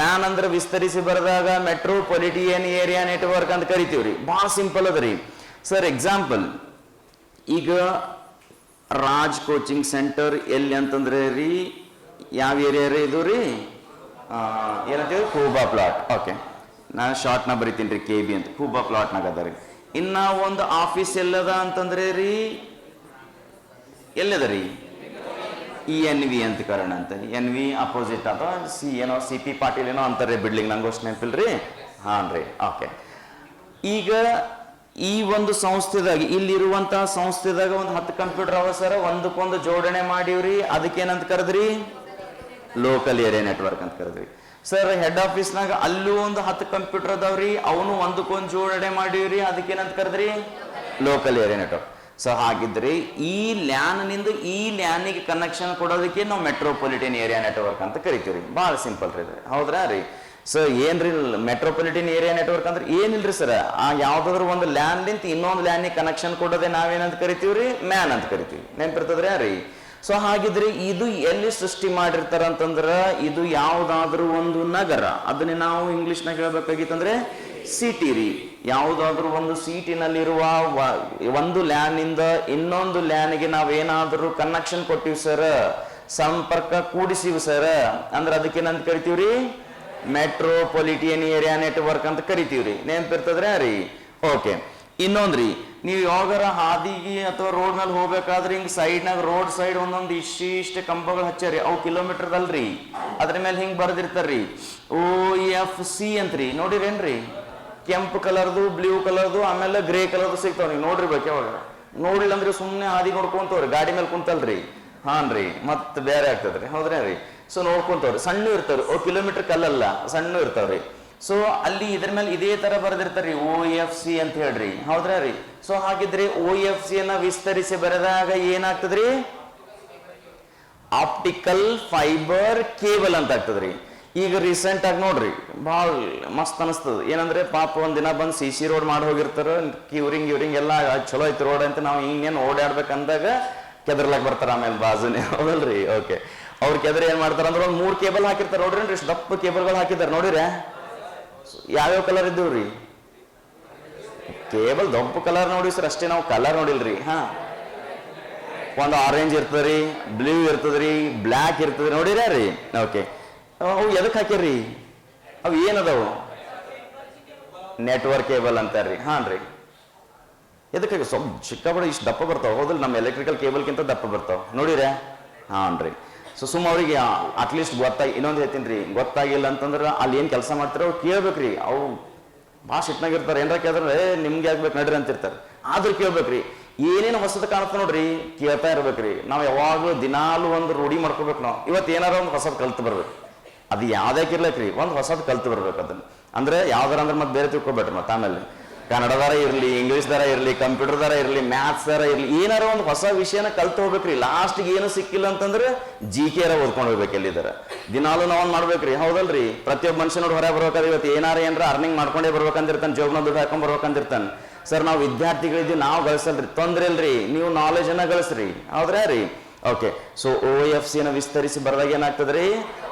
ಮ್ಯಾನ್ ಅಂದ್ರೆ ವಿಸ್ತರಿಸಿ ಬರೆದಾಗ ಮೆಟ್ರೋಪಾಲಿಟಿಯನ್ ಏರಿಯಾ ನೆಟ್ವರ್ಕ್ ಅಂತ ಕರಿತೀವ್ರಿ. ಬಹಳ ಸಿಂಪಲ್ ಅದ ರೀ. ಸರ್ ಎಕ್ಸಾಂಪಲ್ ಈಗ ರಾಜ್ ಕೋಚಿಂಗ್ ಸೆಂಟರ್ ಎಲ್ಲಿ ಅಂತಂದ್ರೆ ರೀ, ಯಾವ ಏರಿಯಾ ರೀ ಇದು ರೀ? ಏನಂತೀವಿ? ಕೂಬಾ ಪ್ಲಾಟ್. ಓಕೆ ನಾನು ಶಾರ್ಟ್ನ ಬರಿತೀನಿ ರೀ ಕೆ ಬಿ ಅಂತ. ಕೂಬಾ ಪ್ಲಾಟ್ನಾಗ ಅದ ರೀ. ಇನ್ನ ಒಂದು ಆಫೀಸ್ ಎಲ್ಲದ ಅಂತಂದ್ರೆ ರೀ, ಎಲ್ಲದ ರೀ? ಇ ಎನ್ ವಿ ಅಂತ ಕರೋಣ ಅಂತ. ಎನ್ ವಿ ಅಪೋಸಿಟ್ ಅಥವಾ ಸಿ ಏನೋ ಸಿ ಪಿ ಪಾಟೀಲ್ ಏನೋ ಅಂತಾರೆ ಬಿಡ್ಲಿಂಗ್, ನಂಗೆ ಅಷ್ಟು ನೆನಪಿಲ್ರಿ? ಹಾನ್ ರೀ ಓಕೆ ಈಗ ಈ ಒಂದು ಸಂಸ್ಥೆದಾಗ, ಇಲ್ಲಿರುವಂತಹ ಸಂಸ್ಥೆದಾಗ ಒಂದು ಹತ್ತು ಕಂಪ್ಯೂಟರ್ ಅವ ಸರ್ ಒಂದಕ್ಕೊಂದು ಜೋಡಣೆ ಮಾಡೀವ್ರಿ, ಅದಕ್ಕೇನಂತ ಕರೆದ್ರಿ? ಲೋಕಲ್ ಏರಿಯಾ ನೆಟ್ವರ್ಕ್ ಅಂತ ಕರೆದ್ರಿ. ಸರ್ ಹೆಡ್ ಆಫೀಸ್ನಾಗ ಅಲ್ಲೂ ಒಂದು ಹತ್ತು ಕಂಪ್ಯೂಟರ್ ಅದಾವ್ರಿ, ಅವನು ಒಂದಕ್ಕೊಂದು ಜೋಡಣೆ ಮಾಡೀವ್ರಿ, ಅದಕ್ಕೇನಂತ ಕರೆದ್ರಿ? ಲೋಕಲ್ ಏರಿಯಾ ನೆಟ್ವರ್ಕ್ ಸೊ ಹಾಗಿದ್ರೆ ಈ ಲ್ಯಾನ್ನಿಂದ ಈ ಲ್ಯಾನಿಗೆ ಕನೆಕ್ಷನ್ ಕೊಡೋದಕ್ಕೆ ನಾವು ಮೆಟ್ರೋಪಾಲಿಟನ್ ಏರಿಯಾ ನೆಟ್ವರ್ಕ್ ಅಂತ ಕರಿತೀವಿ ಭಾಳ ಸಿಂಪಲ್ ರೀ. ಹೌದ್ರಾ ರೀ? ಸೊ ಏನ್ರಿ ಮೆಟ್ರೋಪಾಲಿಟನ್ ಏರಿಯಾ ನೆಟ್ವರ್ಕ್ ಅಂದ್ರೆ ಏನಿಲ್ರಿ ಸರ್ ಆ ಯಾವ್ದಾದ್ರು ಒಂದು ಲ್ಯಾನ್ ನಿಂತ ಇನ್ನೊಂದು ಲ್ಯಾನಿಗೆ ಕನೆಕ್ಷನ್ ಕೊಡೋದೇ ನಾವೇನಂತ ಕರಿತೀವ್ರಿ? ಮ್ಯಾನ್ ಅಂತ ಕರಿತೀವಿ. ನೆನ್ಪಿರ್ತದ್ರಿ ರೀ ಸೊ ಹಾಗಿದ್ರೆ ಇದು ಎಲ್ಲಿ ಸೃಷ್ಟಿ ಮಾಡಿರ್ತಾರ ಅಂತಂದ್ರ ಇದು ಯಾವುದಾದ್ರೂ ಒಂದು ನಗರ. ಅದನ್ನೇ ನಾವು ಇಂಗ್ಲಿಷ್ನಾಗ ಹೇಳ್ಬೇಕಾಗಿತ್ತಂದ್ರೆ ಸಿಟಿ ರೀ ಯಾವುದಾದ್ರೂ ಒಂದು ಸೀಟಿನಲ್ಲಿರುವ ಒಂದು ಲ್ಯಾನ್ ಇಂದ ಇನ್ನೊಂದು ಲ್ಯಾನ್ಗೆ ನಾವೇನಾದರೂ ಕನೆಕ್ಷನ್ ಕೊಟ್ಟಿವಿ ಸರ್ ಸಂಪರ್ಕ ಕೂಡಿಸಿವಿ ಸರ್ ಅಂದ್ರೆ ಅದಕ್ಕೇನಂತ ಕರಿತೀವ್ರಿ? ಮೆಟ್ರೋಪಾಲಿಟಿಯನ್ ಏರಿಯಾ ನೆಟ್ವರ್ಕ್ ಅಂತ ಕರಿತೀವ್ರಿ. ನೆನಪಿರ್ತದ್ರೆ ರೀ? ಓಕೆ ಇನ್ನೊಂದ್ರಿ, ನೀವು ಯಾವಾಗಾರ ಹಾದಿಗೆ ಅಥವಾ ರೋಡ್ ಮೇಲೆ ಹೋಗ್ಬೇಕಾದ್ರೆ ಹಿಂಗ್ ಸೈಡ್ನಾಗ ರೋಡ್ ಸೈಡ್ ಒಂದೊಂದು ಇಷ್ಟಿಷ್ಟ ಕಂಬಗಳು ಹಚ್ಚಾರಿ. ಅವು ಕಿಲೋಮೀಟರ್ ಅಲ್ರಿ ಅದ್ರ ಮೇಲೆ ಹಿಂಗ್ ಬರ್ದಿರ್ತಾರ್ರಿ. ಓ ಎಫ್ ಸಿ ಅಂತ್ರಿ. ನೋಡಿರೇನ್ರಿ? ಕೆಂಪು ಕಲರ್ದು ಬ್ಲೂ ಕಲರ್ದು, ಆಮೇಲೆ ಗ್ರೇ ಕಲರ್ದು ಸಿಗ್ತಾವ ನೀವು ನೋಡಿರ್ಬೇಕು ಯಾವಾಗ ನೋಡಿಲ್ಲ ಅಂದ್ರೆ ಸುಮ್ಮನೆ ಹಾದಿ ನೋಡ್ಕೊಂತವ್ರಿ. ಗಾಡಿ ಮೇಲೆ ಕುಂತಲ್ರಿ. ಹಾನ್ ರೀ. ಮತ್ತೆ ಬೇರೆ ಆಗ್ತದ್ರಿ. ಹೌದ್ರೇ ರೀ? ಸೊ ನೋಡ್ಕೊಂತವ್ರಿ. ಸಣ್ಣ ಇರ್ತಾವ್ರಿ. ಓ ಕಿಲೋಮೀಟರ್ ಕಲ್ಲಲ್ಲ. ಸಣ್ಣ ಇರ್ತಾವ್ರಿ. ಸೊ ಅಲ್ಲಿ ಇದ್ರ ಮೇಲೆ ಇದೇ ತರ ಬರೆದಿರ್ತಾರ್ರಿ. ಓ ಎಫ್ ಸಿ ಅಂತ ಹೇಳ್ರಿ. ಹೌದ್ರಾ ರೀ? ಸೊ ಹಾಗಿದ್ರೆ ಓ ಎಫ್ ಸಿ ಅನ್ನ ವಿಸ್ತರಿಸಿ ಬರೆದಾಗ ಏನಾಗ್ತದ್ರಿ? ಆಪ್ಟಿಕಲ್ ಫೈಬರ್ ಕೇಬಲ್ ಅಂತ ಆಗ್ತದ್ರಿ. ಈಗ ರೀಸೆಂಟ್ ಆಗಿ ನೋಡ್ರಿ, ಭಾಳ ಮಸ್ತ್ ಅನಿಸ್ತದ. ಏನಂದ್ರೆ ಪಾಪ ಒಂದ್ ದಿನ ಬಂದು ಸಿ ಸಿ ರೋಡ್ ಮಾಡಿ ಹೋಗಿರ್ತಾರೆ ಕ್ಯೂರಿಂಗ್ ಇವ್ರಿಂಗ್ ಎಲ್ಲ ಚಲೋ ಐತಿ ರೋಡ್ ಅಂತ ನಾವು ಹಿಂಗೇನು ಓಡಾಡ್ಬೇಕಂದಾಗ ಕೆದರ್ಲಾಕ್ ಬರ್ತಾರೆ ಆಮೇಲೆ ಬಾಜುನೇ. ಹೌದಲ್ರಿ? ಓಕೆ ಅವ್ರು ಕೆದ್ರ ಏನು ಮಾಡ್ತಾರೆ ಅಂದ್ರೆ ಒಂದು ಮೂರು ಕೇಬಲ್ ಹಾಕಿರ್ತಾರೆ ನೋಡ್ರಿ ಇಷ್ಟು ದಪ್ಪ ಕೇಬಲ್ಗಳು ಹಾಕಿದಾರ ನೋಡಿರ ಯಾವ್ಯಾವ ಕಲರ್ ಇದ್ದೀವ್ರಿ ಕೇಬಲ್ ದಪ್ಪ ಕಲರ್ ನೋಡಿ ಸರ್, ಅಷ್ಟೇ ನಾವು ಕಲರ್ ನೋಡಿಲ್ರಿ. ಹಾ. ಒಂದು ಆರೆಂಜ್ ಇರ್ತದ್ರಿ ಬ್ಲೂ ಇರ್ತದ್ರಿ ಬ್ಲ್ಯಾಕ್ ಇರ್ತದ್ರಿ ನೋಡಿರ ರೀ? ಓಕೆ ಅವು ಎದಕ್ಕೆ ಹಾಕ್ಯಾರ್ರಿ? ಅವು ಏನದವು? Network cable ಅಂತಾರ್ರಿ. ಹಾನ್ ರೀ. ಎದಕ್ಕೆ ಸ್ವಲ್ಪ ಚಿಕ್ಕಬಡ ಇಷ್ಟು ದಪ್ಪ ಬರ್ತಾವ. ಹೌದಲ್ಲ ನಮ್ಮ ಎಲೆಕ್ಟ್ರಿಕಲ್ ಕೇಬಲ್ಗಿಂತ ದಪ್ಪ ಬರ್ತಾವ. ನೋಡಿರ ಹಾನ್ ರೀ. ಸೊ ಸುಮ್ಮ ಅವ್ರಿಗೆ ಅಟ್ಲೀಸ್ಟ್ ಗೊತ್ತಾಗಿ ಇನ್ನೊಂದು ಹೇಳ್ತೀನಿ ರೀ. ಗೊತ್ತಾಗಿಲ್ಲ ಅಂತಂದ್ರೆ ಅಲ್ಲಿ ಏನು ಕೆಲಸ ಮಾಡ್ತಾರೋ ಅವ್ರು ಕೇಳ್ಬೇಕ್ರಿ. ಅವು ಭಾಳ ಸಿಟ್ನಾಗಿರ್ತಾರೆ ಏನಾರ ಕೇಳಿದ್ರೆ, ಏ, ನಿಮ್ಗೆ ಆಗ್ಬೇಕು ನಡ್ರಿ ಅಂತಿರ್ತಾರೆ. ಆದ್ರೂ ಕೇಳ್ಬೇಕ್ರಿ. ಏನೇನು ಹೊಸದು ಕಾಣುತ್ತೆ ನೋಡ್ರಿ. ಕೇಳ್ತಾ ಇರ್ಬೇಕ್ರಿ. ನಾವು ಯಾವಾಗಲೂ ದಿನಾಲು ಒಂದು ರೂಢಿ ಮಾಡ್ಕೋಬೇಕು ನಾವು. ಇವತ್ತು ಏನಾರ ಒಂದು ಹೊಸದು ಕಲ್ತು ಬರ್ಬೇಕು. ಅದು ಯಾವ್ದಕ್ಕೆ ಇರ್ಲಕ್ರಿ ಒಂದು ಹೊಸದು ಕಲ್ತು ಬರ್ಬೇಕು ಅದನ್ನ. ಅಂದ್ರೆ ಯಾವ್ದಾರ ಅಂದ್ರೆ ಮತ್ತೆ ಬೇರೆ ತಿಳ್ಕೊಬೇಡ್ರಿ ಮತ್ತೆ ಆಮೇಲೆ. ಕನ್ನಡದಾರ ಇರಲಿ ಕಂಪ್ಯೂಟರ್ ಇರಲಿ ಇರ್ಲಿ ಇರಲಿ ಮ್ಯಾಥ್ಸ್ದಾರ ಇರಲಿ, ಏನಾರ ಒಂದು ಹೊಸ ವಿಷಯನ ಕಲ್ತು ಹೋಗ್ಬೇಕ್ರಿ. ಲಾಸ್ಟ್ಗೆ ಏನು ಸಿಕ್ಕಿಲ್ಲ ಅಂತಂದ್ರೆ ಜಿ ಕೆ ಆರ ಓದ್ಕೊಂಡು ಹೋಗ್ಬೇಕು ಎಲ್ಲಿದ್ದಾರೆ ದಿನಾಲು ನಾವ್ ಮಾಡ್ಬೇಕ್ರಿ. ಹೌದಲ್ರಿ? ಪ್ರತಿಯೊಬ್ಬ ಮನುಷ್ಯ ನೋಡಿ ಹೊರ ಬರ್ಬೇಕಾದ್ರೆ ಇವತ್ತು ಏನಾರ ಏನಾರ ಅರ್ನಿಂಗ್ ಮಾಡ್ಕೊಂಡೇ ಬರ್ಬೇಕಂದಿರ್ತಾನೆ ಜೋಬ್ನ ದುಡ್ಡು ಹಾಕೊಂಡ್ ಬರ್ಬೇಕಂದಿರ್ತಾನೆ. ಸರ್ ನಾವು ವಿದ್ಯಾರ್ಥಿಗಳಿದ್ದೀವಿ ನಾವು ಗಳಿಸಲ್ರಿ. ತೊಂದ್ರೆ ಇಲ್ರಿ. ನೀವು ನಾಲೆಜ್ ಅನ್ನ ಗಳಿಸ್ರಿ. ಹೌದ್ರಾ ರೀ? ಓಕೆ ಸೊ ಓ ಎಫ್ ಸಿನ ವಿಸ್ತರಿಸಿ ಬರ್ದಾಗ ಏನಾಗ್ತದ್ರಿ?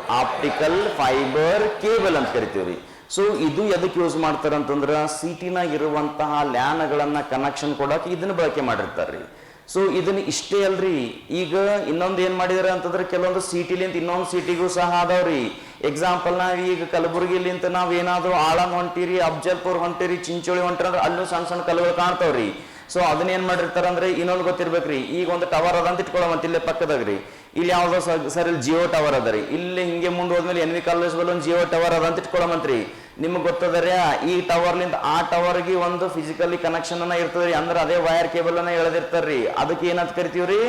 ಆಪ್ಟಿಕಲ್ ಫೈಬರ್ ಕೇಬಲ್ ಅಂತ ಕರಿತೀವ್ರಿ. ಸೊ ಇದು ಎದಕ್ಕೆ ಯೂಸ್ ಮಾಡ್ತಾರೆ ಅಂತಂದ್ರೆ ಸಿಟಿನಾಗ ಇರುವಂತಹ ಲ್ಯಾನ್ಗಳನ್ನ ಕನೆಕ್ಷನ್ ಕೊಡಕ್ಕೆ ಇದನ್ನ ಬಳಕೆ ಮಾಡಿರ್ತಾರ್ರಿ. ಸೊ ಇದನ್ನ ಇಷ್ಟೇ ಅಲ್ರಿ. ಈಗ ಇನ್ನೊಂದು ಏನ್ ಮಾಡಿದಾರೆ ಅಂತಂದ್ರೆ ಕೆಲವೊಂದು ಸಿಟಿಲಿಂತ ಇನ್ನೊಂದು ಸಿಟಿಗೂ ಸಹ ಅದಾವ್ರಿ ಎಕ್ಸಾಂಪಲ್ ನಾವ್ ಈಗ ಕಲಬುರಗಿಲಿಂತ ನಾವ್ ಏನಾದ್ರು ಆಳಂಗ್ ಹೊಂಟಿರಿ ಅಫ್ಜಲ್ಪುರ್ ಹೊಂಟಿರಿ, ಚಿಂಚೋಳಿ ಹೊಂಟಿರಿ ಅಲ್ಲೂ ಸಣ್ಣ ಸಣ್ಣ ಕಲ್ಲುಗಳು ಕಾಣ್ತಾವ್ರಿ. ಸೊ ಅದನ್ನ ಏನ್ ಮಾಡಿರ್ತಾರ ಅಂದ್ರೆ, ಇನ್ನೊಂದು ಗೊತ್ತಿರ್ಬೇಕ್ರಿ, ಈಗ ಒಂದು ಟವರ್ ಅದ ಅಂತ ಇಟ್ಕೊಳ್ಳೋಮಂತ ಇಲ್ಲೇ ಪಕ್ಕದಾಗ್ರಿ. ಇಲ್ಲಿ ಯಾವ್ದೋ ಸರ್ ಇಲ್ಲಿ ಜಿಯೋ ಟವರ್ ಅದ ರೀ. ಇಲ್ಲಿ ಹಿಂಗೆ ಮುಂದೆ ಹೋದ್ಮೇಲೆ ಎನ್ ವಿ ಕಾಲೇಜ್ ಒಂದು ಜಿಯೋ ಟವರ್ ಅದ ಅಂತ ಇಟ್ಕೊಳ್ಳೋಮಂತ್ರಿ ನಿಮ್ಗೆ ಗೊತ್ತದರ, ಈ ಟವರ್ಲಿಂದ ಆ ಟವರ್ಗೆ ಒಂದು ಫಿಸಿಕಲಿ ಕನೆಕ್ಷನ್ ಅನ್ನ ಇರ್ತದ್ರಿ. ಅಂದ್ರೆ ಅದೇ ವೈರ್ ಕೇಬಲ್ ಅನ್ನ ಎಳೆದಿರ್ತಾರ್ರಿ. ಅದಕ್ಕೆ ಏನಂತ ಕರಿತೀವ್ರಿ?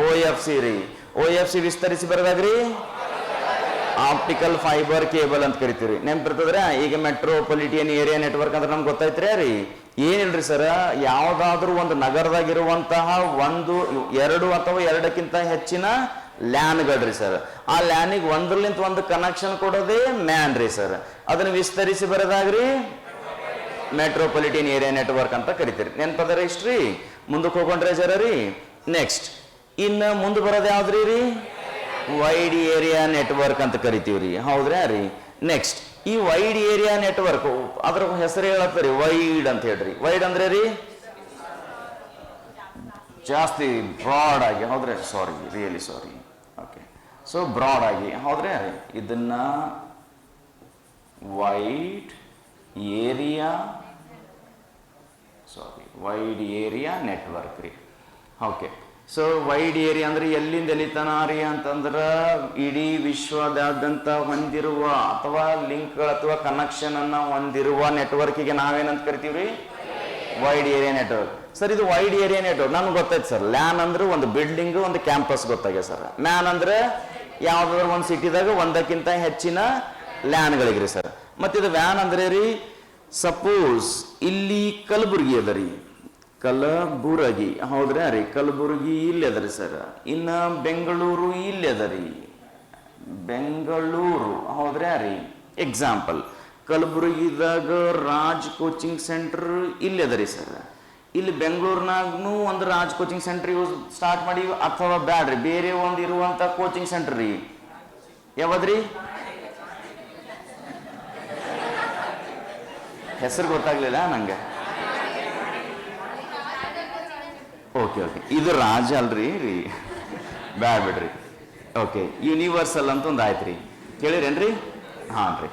ಓ ಎಫ್ ಸಿ ರೀ. ಓ ಎಫ್ ಸಿ ವಿಸ್ತರಿಸಿ ಬರದಾಗ್ರಿ. ಆಪ್ಟಿಕಲ್ ಫೈಬರ್ ಕೇಬಲ್ ಅಂತ ಕರಿತೀವಿ ನೆನ್ಪಿರ್ತದ್ರೆ, ಈಗ ಮೆಟ್ರೋಪಾಲಿಟಿಯನ್ ಏರಿಯಾ ನೆಟ್ವರ್ಕ್ ಅಂದ್ರೆ ನಮ್ಗೆ ಗೊತ್ತೈತ್ರಿ ರೀ ಏನಿಲ್ರಿ ಸರ್ ಯಾವ್ದಾದ್ರೂ ಒಂದು ನಗರದಾಗಿರುವಂತಹ ಒಂದು, ಎರಡು ಅಥವಾ ಎರಡಕ್ಕಿಂತ ಹೆಚ್ಚಿನ ಲ್ಯಾನ್ಗಳ್ರಿ ಸರ್ ಆ ಲ್ಯಾನಿಗೆ ಒಂದ್ರಲಿಂತ ಒಂದು ಕನೆಕ್ಷನ್ ಕೊಡೋದೇ ಮ್ಯಾನ್ ರೀ ಸರ್ ಅದನ್ನ ವಿಸ್ತರಿಸಿ ಬರೋದಾಗ್ರಿ. ಮೆಟ್ರೋಪಾಲಿಟಿಯನ್ ಏರಿಯಾ ನೆಟ್ವರ್ಕ್ ಅಂತ ಕರಿತೀರಿ. ನೆನ್ಪದರ ಇಷ್ಟ್ರಿ ಮುಂದಕ್ಕೆ ಹೋಗೊಂಡ್ರೆ ಜರ ರೀ ನೆಕ್ಸ್ಟ್ ಇನ್ನು ಮುಂದೆ ಬರೋದು ಯಾವ್ದ್ರಿ ರೀ? ವೈಡ್ ಏರಿಯಾ ನೆಟ್ವರ್ಕ್ ಅಂತ ಕರಿತೀವಿ ರೀ ಹೌದ್ರಾ ರೀ? ನೆಕ್ಸ್ಟ್ ಈ ವೈಡ್ ಏರಿಯಾ ನೆಟ್ವರ್ಕ್ ಅದ್ರ ಹೆಸರು ಹೇಳತ್ತರಿ? ವೈಡ್ ಅಂತ ಹೇಳ್ರಿ. ವೈಡ್ ಅಂದ್ರೆ ರೀ? ಜಾಸ್ತಿ ಬ್ರಾಡ್ ಆಗಿ, ಹೌದ್ರೆ sorry really sorry okay so broad ಆಗಿ, ಹೌದ್ರೆ ಇದನ್ನ wide area sorry wide area network ರೀ. ಓಕೆ ಸೊ ವೈಡ್ ಏರಿಯಾ ಅಂದ್ರೆ ಎಲ್ಲಿಂದ ಎಲ್ಲಿತನ ರೀ ಅಂತಂದ್ರ ಇಡೀ ವಿಶ್ವದಾದ್ಯಂತ ಹೊಂದಿರುವ ಅಥವಾ ಲಿಂಕ್ಗಳು ಅಥವಾ ಕನೆಕ್ಷನ್ ಅನ್ನ ಹೊಂದಿರುವ ನೆಟ್ವರ್ಕಿಗೆ ನಾವೇನಂತ ಕರಿತೀವ್ರಿ? ವೈಡ್ ಏರಿಯಾ ನೆಟ್ವರ್ಕ್ ಸರ್ ಇದು ವೈಡ್ ಏರಿಯಾ ನೆಟ್ವರ್ಕ್ ನಮ್ಗೆ ಗೊತ್ತಾಯ್ತು ಸರ್ ಲ್ಯಾನ್ ಅಂದ್ರೆ ಒಂದು ಬಿಲ್ಡಿಂಗ್ ಒಂದು ಕ್ಯಾಂಪಸ್ ಗೊತ್ತಾಗ್ಯ ಸರ್ ಮ್ಯಾನ್ ಅಂದ್ರೆ ಯಾವ್ದಾದ್ರು ಒಂದು ಸಿಟಿದಾಗ ಒಂದಕ್ಕಿಂತ ಹೆಚ್ಚಿನ ಲ್ಯಾನ್ಗಳಿಗ್ರಿ ಸರ್ ಮತ್ತಿದು ವ್ಯಾನ್ ಅಂದ್ರೆ ರೀ ಸಪೋಸ್ ಇಲ್ಲಿ ಕಲಬುರ್ಗಿ ಅದ ರೀ. ಕಲಬುರಗಿ. ಹೌದ್ರಾ ರೀ, ಕಲಬುರಗಿ ಇಲ್ಲಿ ಅದ ರೀ ಸರ್. ಇನ್ನ ಬೆಂಗಳೂರು ಇಲ್ಲಿ ಅದ ರೀ. ಬೆಂಗಳೂರು, ಹೌದ್ರಾ ರೀ. ಎಕ್ಸಾಂಪಲ್ ಕಲಬುರಗಿದಾಗ ರಾಜ್ ಕೋಚಿಂಗ್ ಸೆಂಟರ್ ಇಲ್ಲಿ ಅದ ರೀ ಸರ್. ಇಲ್ಲಿ ಬೆಂಗಳೂರಿನಾಗೂ ಒಂದು Raj coaching centre use start ಮಾಡಿ ಅಥವಾ ಬ್ಯಾಡ್ರಿ, ಬೇರೆ ಒಂದು ಇರುವಂತ ಕೋಚಿಂಗ್ ಸೆಂಟರ್ ರೀ. ಯಾವದ್ರಿ? ಹೆಸರು ಗೊತ್ತಾಗ್ಲಿಲ್ಲ ನಂಗೆ. ಓಕೆ ಓಕೆ ಇದು ರಾಜ ಅಲ್ರಿ? ರೀ. ಬ್ಯಾಡ್ ಬಿಡ್ರಿ. ಓಕೆ ಯೂನಿವರ್ಸಲ್ ಅಂತ ಒಂದು ಆಯ್ತು ರೀ ಕೇಳಿರೇನ್ರಿ? ಹಾಂ ರೀ.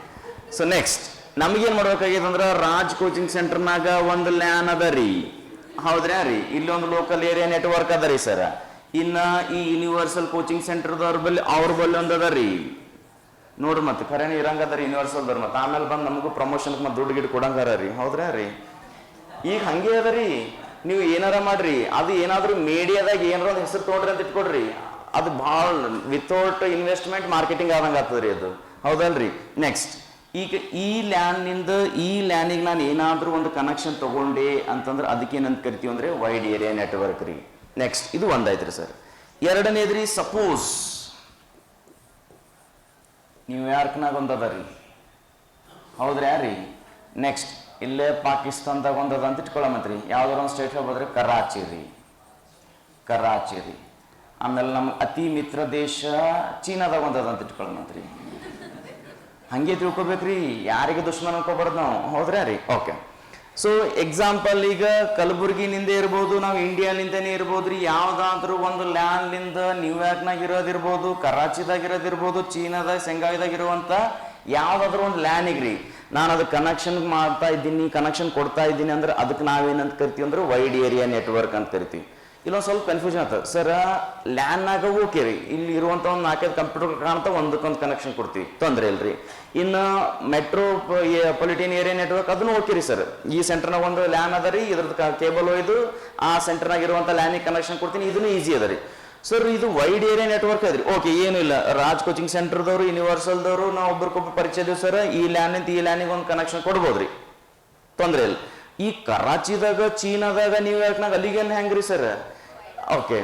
ಸೊ ನೆಕ್ಸ್ಟ್ ನಮಗೇನು ಮಾಡ್ಬೇಕಾಗ್ಯದ ಅಂದ್ರೆ ರಾಜ್ ಕೋಚಿಂಗ್ ಸೆಂಟರ್ನಾಗ ಒಂದು ಲ್ಯಾನ್ ಅದ ರೀ. ಹೌದ್ರಾ ರೀ? ಇಲ್ಲಿ ಒಂದು ಲೋಕಲ್ ಏರಿಯಾ ನೆಟ್ವರ್ಕ್ ಅದ ರೀ ಸರ್ ಇನ್ನ ಈ ಯೂನಿವರ್ಸಲ್ ಕೋಚಿಂಗ್ ಸೆಂಟರ್ದವ್ರ ಬಲ್ಲಿ, ಅವ್ರ ಬಲ್ಲಿ ಒಂದು ಅದ ರೀ. ನೋಡ್ರಿ ಮತ್ತೆ, ಖರೇನೆ ಇರಂಗದ ರೀ ಯೂನಿವರ್ಸಲ್ದವ್ರು ಮತ್ತೆ. ಆಮೇಲೆ ಬಂದು ನಮಗೂ ಪ್ರಮೋಷನ್ಗೆ ಮತ್ತೆ ದುಡ್ಡು ಗಿಡ್ ಕೊಡಂಗಾರ ರೀ. ಹೌದ್ರಾ ರೀ? ಈಗ ಹಂಗೆ ಅದ ರೀ. ನೀವು ಏನಾರ ಮಾಡ್ರಿ, ಅದು ಏನಾದರೂ ಮೀಡಿಯಾದಾಗ ಏನಾರ ಒಂದು ಹೆಸರು ತೊಗೊಂಡ್ರಿ ಅಂತ ಇಟ್ಕೊಡ್ರಿ. ಅದು ಭಾಳ ವಿತೌಟ್ ಇನ್ವೆಸ್ಟ್ಮೆಂಟ್ ಮಾರ್ಕೆಟಿಂಗ್ ಆದಂಗೆ ಆಗ್ತದ್ರಿ ಅದು. ಹೌದಲ್ರಿ? ನೆಕ್ಸ್ಟ್ ಈಗ ಈ ಲ್ಯಾನ್ನಿಂದ ಈ ಲ್ಯಾಂಡಿಗೆ ನಾನು ಏನಾದರೂ ಒಂದು ಕನೆಕ್ಷನ್ ತಗೊಂಡೆ ಅಂತಂದ್ರೆ ಅದಕ್ಕೆ ಏನಂತ ಕರಿತೀವಿ ಅಂದ್ರೆ ವೈಡ್ ಏರಿಯಾ ನೆಟ್ವರ್ಕ್ ರೀ. ನೆಕ್ಸ್ಟ್ ಇದು ಒಂದಾಯ್ತು ಸರ್. ಎರಡನೇದ್ರಿ ಸಪೋಸ್ ನ್ಯೂಯಾರ್ಕ್ನಾಗ ಒಂದು ಅದ ರೀ? ಹೌದ್ರಿ ಯಾರಿ ನೆಕ್ಸ್ಟ್ ಇಲ್ಲೇ ಪಾಕಿಸ್ತಾನ್ದಾಗ ಅದ ಅಂತ ಇಟ್ಕೊಳ್ಳಮತ್ರಿ ಯಾವ್ದಾರ ಒಂದು ಸ್ಟೇಟ್ ಹೋಗ್ಬೋದ್ರಿ ಕರಾಚಿ ರೀ ಕರಾಚಿ ರೀ ಆಮೇಲೆ ನಮ್ಮ ಅತಿ ಮಿತ್ರ ದೇಶ ಚೀನಾದಾಗ ತಗೊಂಡದ ಅಂತ ಇಟ್ಕೊಳ್ಳಮತ್ರಿ ಹಂಗೆ ತಿಳ್ಕೊಬೇಕ್ರಿ, ಯಾರಿಗೆ ದುಶ್ಮನ್ ಅನ್ಕೋಬಾರ್ದು ನಾವು. ಹೌದ್ರಾ ರೀ? ಓಕೆ ಸೊ ಎಕ್ಸಾಂಪಲ್ ಈಗ ಕಲಬುರ್ಗಿನಿಂದ ಇರ್ಬೋದು, ನಾವು ಇಂಡಿಯಾಲಿಂದನೇ ಇರ್ಬೋದು ರೀ ಯಾವ್ದಾದ್ರೂ ಒಂದು ಲ್ಯಾಂಡ್ಲಿಂದ ನ್ಯೂಯಾರ್ಕ್ನಾಗ ಇರೋದಿರ್ಬೋದು ಕರಾಚಿದಾಗ ಇರೋದಿರ್ಬೋದು ಚೀನಾದಾಗ ಶಂಘಾಯ್ದಾಗ ಇರುವಂತ ಯಾವ್ದಾದ್ರು ಒಂದು ಲ್ಯಾನಿಗೆ ರೀ ನಾನು ಅದಕ್ಕೆ ಕನೆಕ್ಷನ್ ಮಾಡ್ತಾ ಇದ್ದೀನಿ ಕನೆಕ್ಷನ್ ಕೊಡ್ತಾ ಇದ್ದೀನಿ ಅಂದ್ರೆ ಅದಕ್ಕೆ ನಾವೇನಂತ ಕರಿತೀವಿ ಅಂದ್ರೆ ವೈಡ್ ಏರಿಯಾ ನೆಟ್ವರ್ಕ್ ಅಂತ ಕರಿತೀವಿ. ಇಲ್ಲೊಂದು ಸ್ವಲ್ಪ ಕನ್ಫ್ಯೂಷನ್ ಆಗ್ತದೆ ಸರ್ ಲ್ಯಾನ್ನಾಗ ಓಕೆ ರೀ. ಇಲ್ಲಿ ಇರುವಂಥ ಒಂದು ನಾಲ್ಕೈದು ಕಂಪ್ಯೂಟರ್ ಕಾಣ್ತಾ ಒಂದಕ್ಕೊಂದು ಕನೆಕ್ಷನ್ ಕೊಡ್ತೀವಿ. ತೊಂದರೆ ಇಲ್ರಿ. ಇನ್ನು ಮೆಟ್ರೋ ಪೊಲಿಟಿನ್ ಏರಿಯಾ ನೆಟ್ವರ್ಕ್ ಅದನ್ನು ಓಕೆ ರೀ ಸರ್ ಈ ಸೆಂಟರ್ನಾಗ ಒಂದು ಲ್ಯಾನ್ ಅದ ರೀ, ಇದ್ರದ್ದು ಕೇಬಲ್ ಒಯ್ದು, ಆ ಸೆಂಟರ್ನಾಗ ಇರುವಂಥ ಲ್ಯಾನಿಗೆ ಕನೆಕ್ಷನ್ ಕೊಡ್ತೀನಿ. ಇದನ್ನು ಈಸಿ ಅದ ರೀ. ಸರ್ ಇದು ವೈಡ್ ಏರಿಯಾ ನೆಟ್ವರ್ಕ್ ಅದ್ರಿ. ಓಕೆ ಏನು ಇಲ್ಲ. ರಾಜ್ ಕೋಚಿಂಗ್ ಸೆಂಟರ್ದವರು ಯೂನಿವರ್ಸಲ್ದವರು ನಾವು ಒಬ್ರಿಗೊಬ್ಬರು ಪರಿಚಯ ಇದೀವಿ ಸರ್ ಈ ಲ್ಯಾನ್ ಈ ಲ್ಯಾನಿಗೆ ಒಂದು ಕನೆಕ್ಷನ್ ಕೊಡ್ಬೋದ್ರಿ. ತೊಂದ್ರೆ ಇಲ್ಲ. ಈ ಕರಾಚಿದಾಗ, ಚೀನಾದಾಗ ನ್ಯೂಯಾರ್ಕ್ನಾಗ ಅಲ್ಲಿಗೆ ಹೆಂಗ್ರಿ ಸರ್ ಓಕೆ